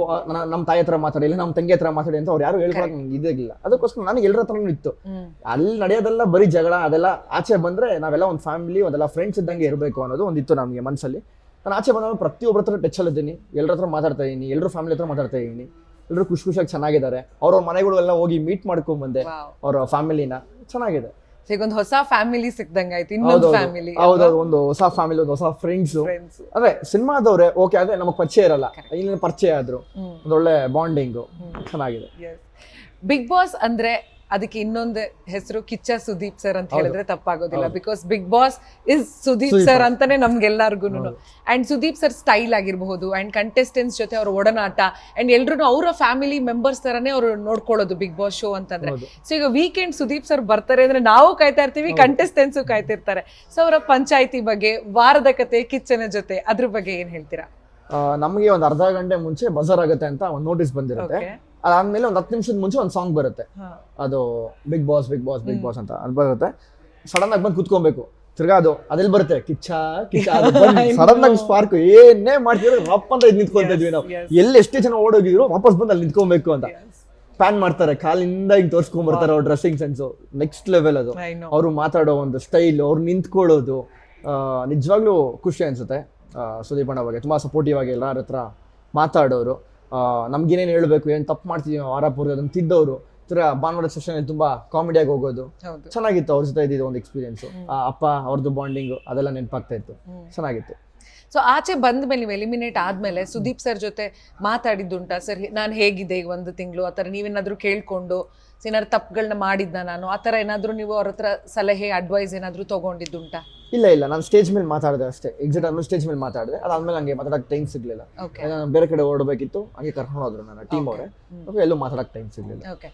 ನಮ್ಮ ತಾಯಿ ಹತ್ರ ಮಾತಾಡಿ ಇಲ್ಲ ನಮ್ಮ ತಂಗಿ ಹತ್ರ ಮಾತಾಡಿ ಅಂತ ಅವ್ರು ಯಾರು ಹೇಳ್ಕೊಳಕ್ ನಂಗೆ ಇದಾಗಿಲ್ಲ ಅದಕ್ಕೋಸ್ಕರ ನನಗೆ ಎಲ್ಲರ ಹತ್ರನೂ ಇತ್ತು. ಅಲ್ಲಿ ನಡೆಯೋದೆಲ್ಲ ಬರೀ ಜಗಳ ಅದೆಲ್ಲ ಆಚೆ ಬಂದ್ರೆ ನಾವೆಲ್ಲ ಒಂದು ಫ್ಯಾಮಿಲಿ ಒಂದೆಲ್ಲ ಫ್ರೆಂಡ್ಸ್ ಇದ್ದಂಗೆ ಇರಬೇಕು ಅನ್ನೋದು ಒಂದಿತ್ತು ನಮಗೆ ಮನಸ್ಸಲ್ಲಿ ನಾನು ಆಚೆ ಬಂದಾಗ ಪ್ರತಿಯೊಬ್ಬರ ಹತ್ರ ಟಚ್ ಇದ್ದೀನಿ. ಎಲ್ಲರ ಹತ್ರ ಮಾತಾಡ್ತಾ ಇದ್ದೀನಿ ಎಲ್ಲರೂ ಫ್ಯಾಮಿಲಿ ಹತ್ರ ಮಾತಾಡ್ತಾ ಇದ್ದೀನಿ. ಎಲ್ಲರೂ ಖುಷಿ ಖುಷಿಯಾಗಿ ಚೆನ್ನಾಗಿದ್ದಾರೆ. ಅವ್ರವ್ರ ಮನೆಗಳು ಎಲ್ಲ ಹೋಗಿ ಮೀಟ್ ಮಾಡ್ಕೊಂಡ್ ಬಂದೆ ಅವ್ರ ಫ್ಯಾಮಿಲಿನ ಚೆನ್ನಾಗಿದೆ. ಈಗ ಒಂದು ಹೊಸ ಫ್ಯಾಮಿಲಿ ಸಿಕ್ದಂಗಾಯ್ತು ಇನ್ನೊಂದು ಫ್ಯಾಮಿಲಿ ಹೌದೌದು ಒಂದು ಹೊಸ ಫ್ಯಾಮಿಲಿ ಒಂದು ಹೊಸ ಫ್ರೆಂಡ್ಸ್ ಅದೇ ಸಿನಿಮಾದವ್ರೆ ಓಕೆ ಅದೇ ನಮಗೆ ಪರಿಚಯ ಇರಲ್ಲ. ಇಲ್ಲಿ ಪರಿಚಯ ಆದ್ರು. ಒಂದೊಳ್ಳೆ ಬಾಂಡಿಂಗ್ ಚೆನ್ನಾಗಿದೆ. ಬಿಗ್ ಬಾಸ್ ಅಂದ್ರೆ ಅದಕ್ಕೆ ಇನ್ನೊಂದು ಹೆಸರು ಕಿಚ್ಚ ಸುದೀಪ್ ಸರ್ ಅಂತ ಹೇಳಿದ್ರೆ ತಪ್ಪಾಗೋದಿಲ್ಲ. Because Bigg Boss is Sudeep sir ಅಂತಾನೆ ನಮ್ಗೆಲ್ಲರಿಗೂ ಅಂಡ್ ಸುದೀಪ್ ಸರ್ ಸ್ಟೈಲ್ ಆಗಿರಬಹುದು ಅಂಡ್ ಕಂಟೆಸ್ಟೆಂಟ್ಸ್ ಜೊತೆ ಅವ್ರ ಒಡನಾಟ ಅಂಡ್ ಎಲ್ರು ಅವರ ಫ್ಯಾಮಿಲಿ ಮೆಂಬರ್ಸ್ ತರನೇ ಅವ್ರು ನೋಡ್ಕೊಳ್ಳೋದು ಬಿಗ್ ಬಾಸ್ ಶೋ ಅಂತಂದ್ರೆ. ಸೊ ಈಗ ವೀಕೆಂಡ್ ಸುದೀಪ್ ಸರ್ ಬರ್ತಾರೆ ಅಂದ್ರೆ ನಾವು ಕಾಯ್ತಾ ಇರ್ತೀವಿ ಕಂಟೆಸ್ಟೆಂಟ್ಸು ಕಾಯ್ತಿರ್ತಾರೆ ಸೊ ಅವರ ಪಂಚಾಯತಿ ಬಗ್ಗೆ ವಾರದ ಕತೆ ಕಿಚ್ಚನ ಜೊತೆ ಅದ್ರ ಬಗ್ಗೆ ಏನ್ ಹೇಳ್ತೀರಾ? ನಮಗೆ ಒಂದು ಅರ್ಧ ಗಂಟೆ ಮುಂಚೆ ಬಜಾರ್ ಆಗುತ್ತೆ ಅಂತ ಒಂದು ನೋಟಿಸ್ ಬಂದಿರುತ್ತೆ. ಅದಾದ್ಮೇಲೆ ಒಂದು ಹತ್ತು ನಿಮಿಷದ ಮುಂಚೆ ಒಂದು ಸಾಂಗ್ ಬರುತ್ತೆ. ಅದು Bigg Boss Bigg Boss Bigg Boss ಅಂತ ಅದು ಬರುತ್ತೆ. ಸಡನ್ ಆಗಿ ಬಂದು ಕುತ್ಕೊಬೇಕು. ತಿರ್ಗಾ ಅದು ಅದೆಲ್ಲಿ ಬರುತ್ತೆ. ಕಿಚ್ಚ ಕಿಚ್ಚ ಸಡನ್ ಆಗಿ ಸ್ಪಾರ್ಕ್ ಏನೇ ಮಾಡ್ತಿದ್ರು ರಪ್ ಅಂತ ಇದು ನಿಂತ್ಕೊಂತ ಇದ್ವಿ ನಾವು. ಎಲ್ಲಿ ಎಷ್ಟೇ ಜನ ಓಡೋಗಿದ್ರು ವಾಪಸ್ ಬಂದು ಅಲ್ಲಿ ನಿಂತ್ಕೊಬೇಕು ಅಂತ. ಪ್ಯಾನ್ ಮಾಡ್ತಾರೆ ಕಾಲಿಂದ ಹಿಂಗ್ ತೋರ್ಸ್ಕೊಂಡ್ ಬರ್ತಾರೆ ಅವ್ರ ಡ್ರೆಸ್ಸಿಂಗ್ ಸೆನ್ಸ್ ನೆಕ್ಸ್ಟ್ ಲೆವೆಲ್ ಅದು. ಅವರು ಮಾತಾಡೋ ಒಂದು ಸ್ಟೈಲ್ ಅವ್ರು ನಿಂತ್ಕೊಳ್ಳೋದು ನಿಜವಾಗ್ಲೂ ಖುಷಿ ಅನ್ಸುತ್ತೆ. ಸುದೀಪ್ ಅಣ್ಣ ಬಗ್ಗೆ. ತುಂಬಾ ಸಪೋರ್ಟಿವ್ ಆಗಿ ಎಲ್ಲರ ಹತ್ರ ಮಾತಾಡೋರು. ನಮ್ಗೇನೇನು ಹೇಳ್ಬೇಕು ಏನು ತಪ್ಪು ಮಾಡ್ತಿದ್ವಿ ನಾವು ಅದನ್ನ ತಿದ್ದವರು ತರ ಭಾನುವಾರ ಸೆಷನ್ ತುಂಬಾ ಕಾಮಿಡಿಯಾಗಿ ಹೋಗೋದು. ಚೆನ್ನಾಗಿತ್ತು ಅವ್ರ ಜೊತೆ ಇದ್ದಿದ್ದು ಒಂದು ಎಕ್ಸ್ಪೀರಿಯನ್ಸ್ ಅಪ್ಪ ಅವ್ರದ್ದು ಬಾಂಡಿಂಗ್ ಅದೆಲ್ಲ ನೆನಪಾಗ್ತಾ ಇತ್ತು. ಚೆನ್ನಾಗಿತ್ತು. ಸೊ ಆಚೆ ಬಂದ ಮೇಲೆ ನೀವು ಎಲಿಮಿನೇಟ್ ಆದ್ಮೇಲೆ ಸುದೀಪ್ ಸರ್ ಜೊತೆ ಮಾತಾಡಿದ್ದುಂಟಾ? ಸರ್ ನಾನು ಹೇಗಿದೆ ಈಗ ಒಂದು ತಿಂಗಳು? ಆ ಥರ ನೀವೇನಾದರೂ ಕೇಳ್ಕೊಂಡು ಏನಾದ್ರು ತಪ್ಪುಗಳನ್ನ ಮಾಡಿದ್ನ ನಾನು? ಆ ಥರ ಏನಾದರೂ ನೀವು ಅವ್ರ ಹತ್ರ ಸಲಹೆ ಅಡ್ವೈಸ್ ಏನಾದರೂ ತಗೊಂಡಿದ್ದುಂಟಾ? ಇಲ್ಲ ಇಲ್ಲ. ನಾನು ಸ್ಟೇಜ್ ಮೇಲೆ ಮಾತಾಡಿದೆ ಅಷ್ಟೇ. ಎಕ್ಸಿಟ್ ಆದ್ಮೇಲೆ ಸ್ಟೇಜ್ ಮೇಲೆ ಮಾತಾಡಿದೆ. ಅದಾದ್ಮೇಲೆ ಹಂಗೆ ಮಾತಾಡಕ್ಕೆ ಟೈಮ್ ಸಿಗಲಿಲ್ಲ. ನಾನು ಬೇರೆ ಕಡೆ ಓಡಬೇಕಿತ್ತು. ಹಂಗೆ ಕರ್ಕೊಂಡು ಹೋದ್ರು ನನ್ನ ಟೀಮ್ ಅವರೇ. ಎಲ್ಲೂ ಮಾತಾಡಕ್ಕೆ ಟೈಮ್ ಸಿಗಲಿಲ್ಲ. ಓಕೆ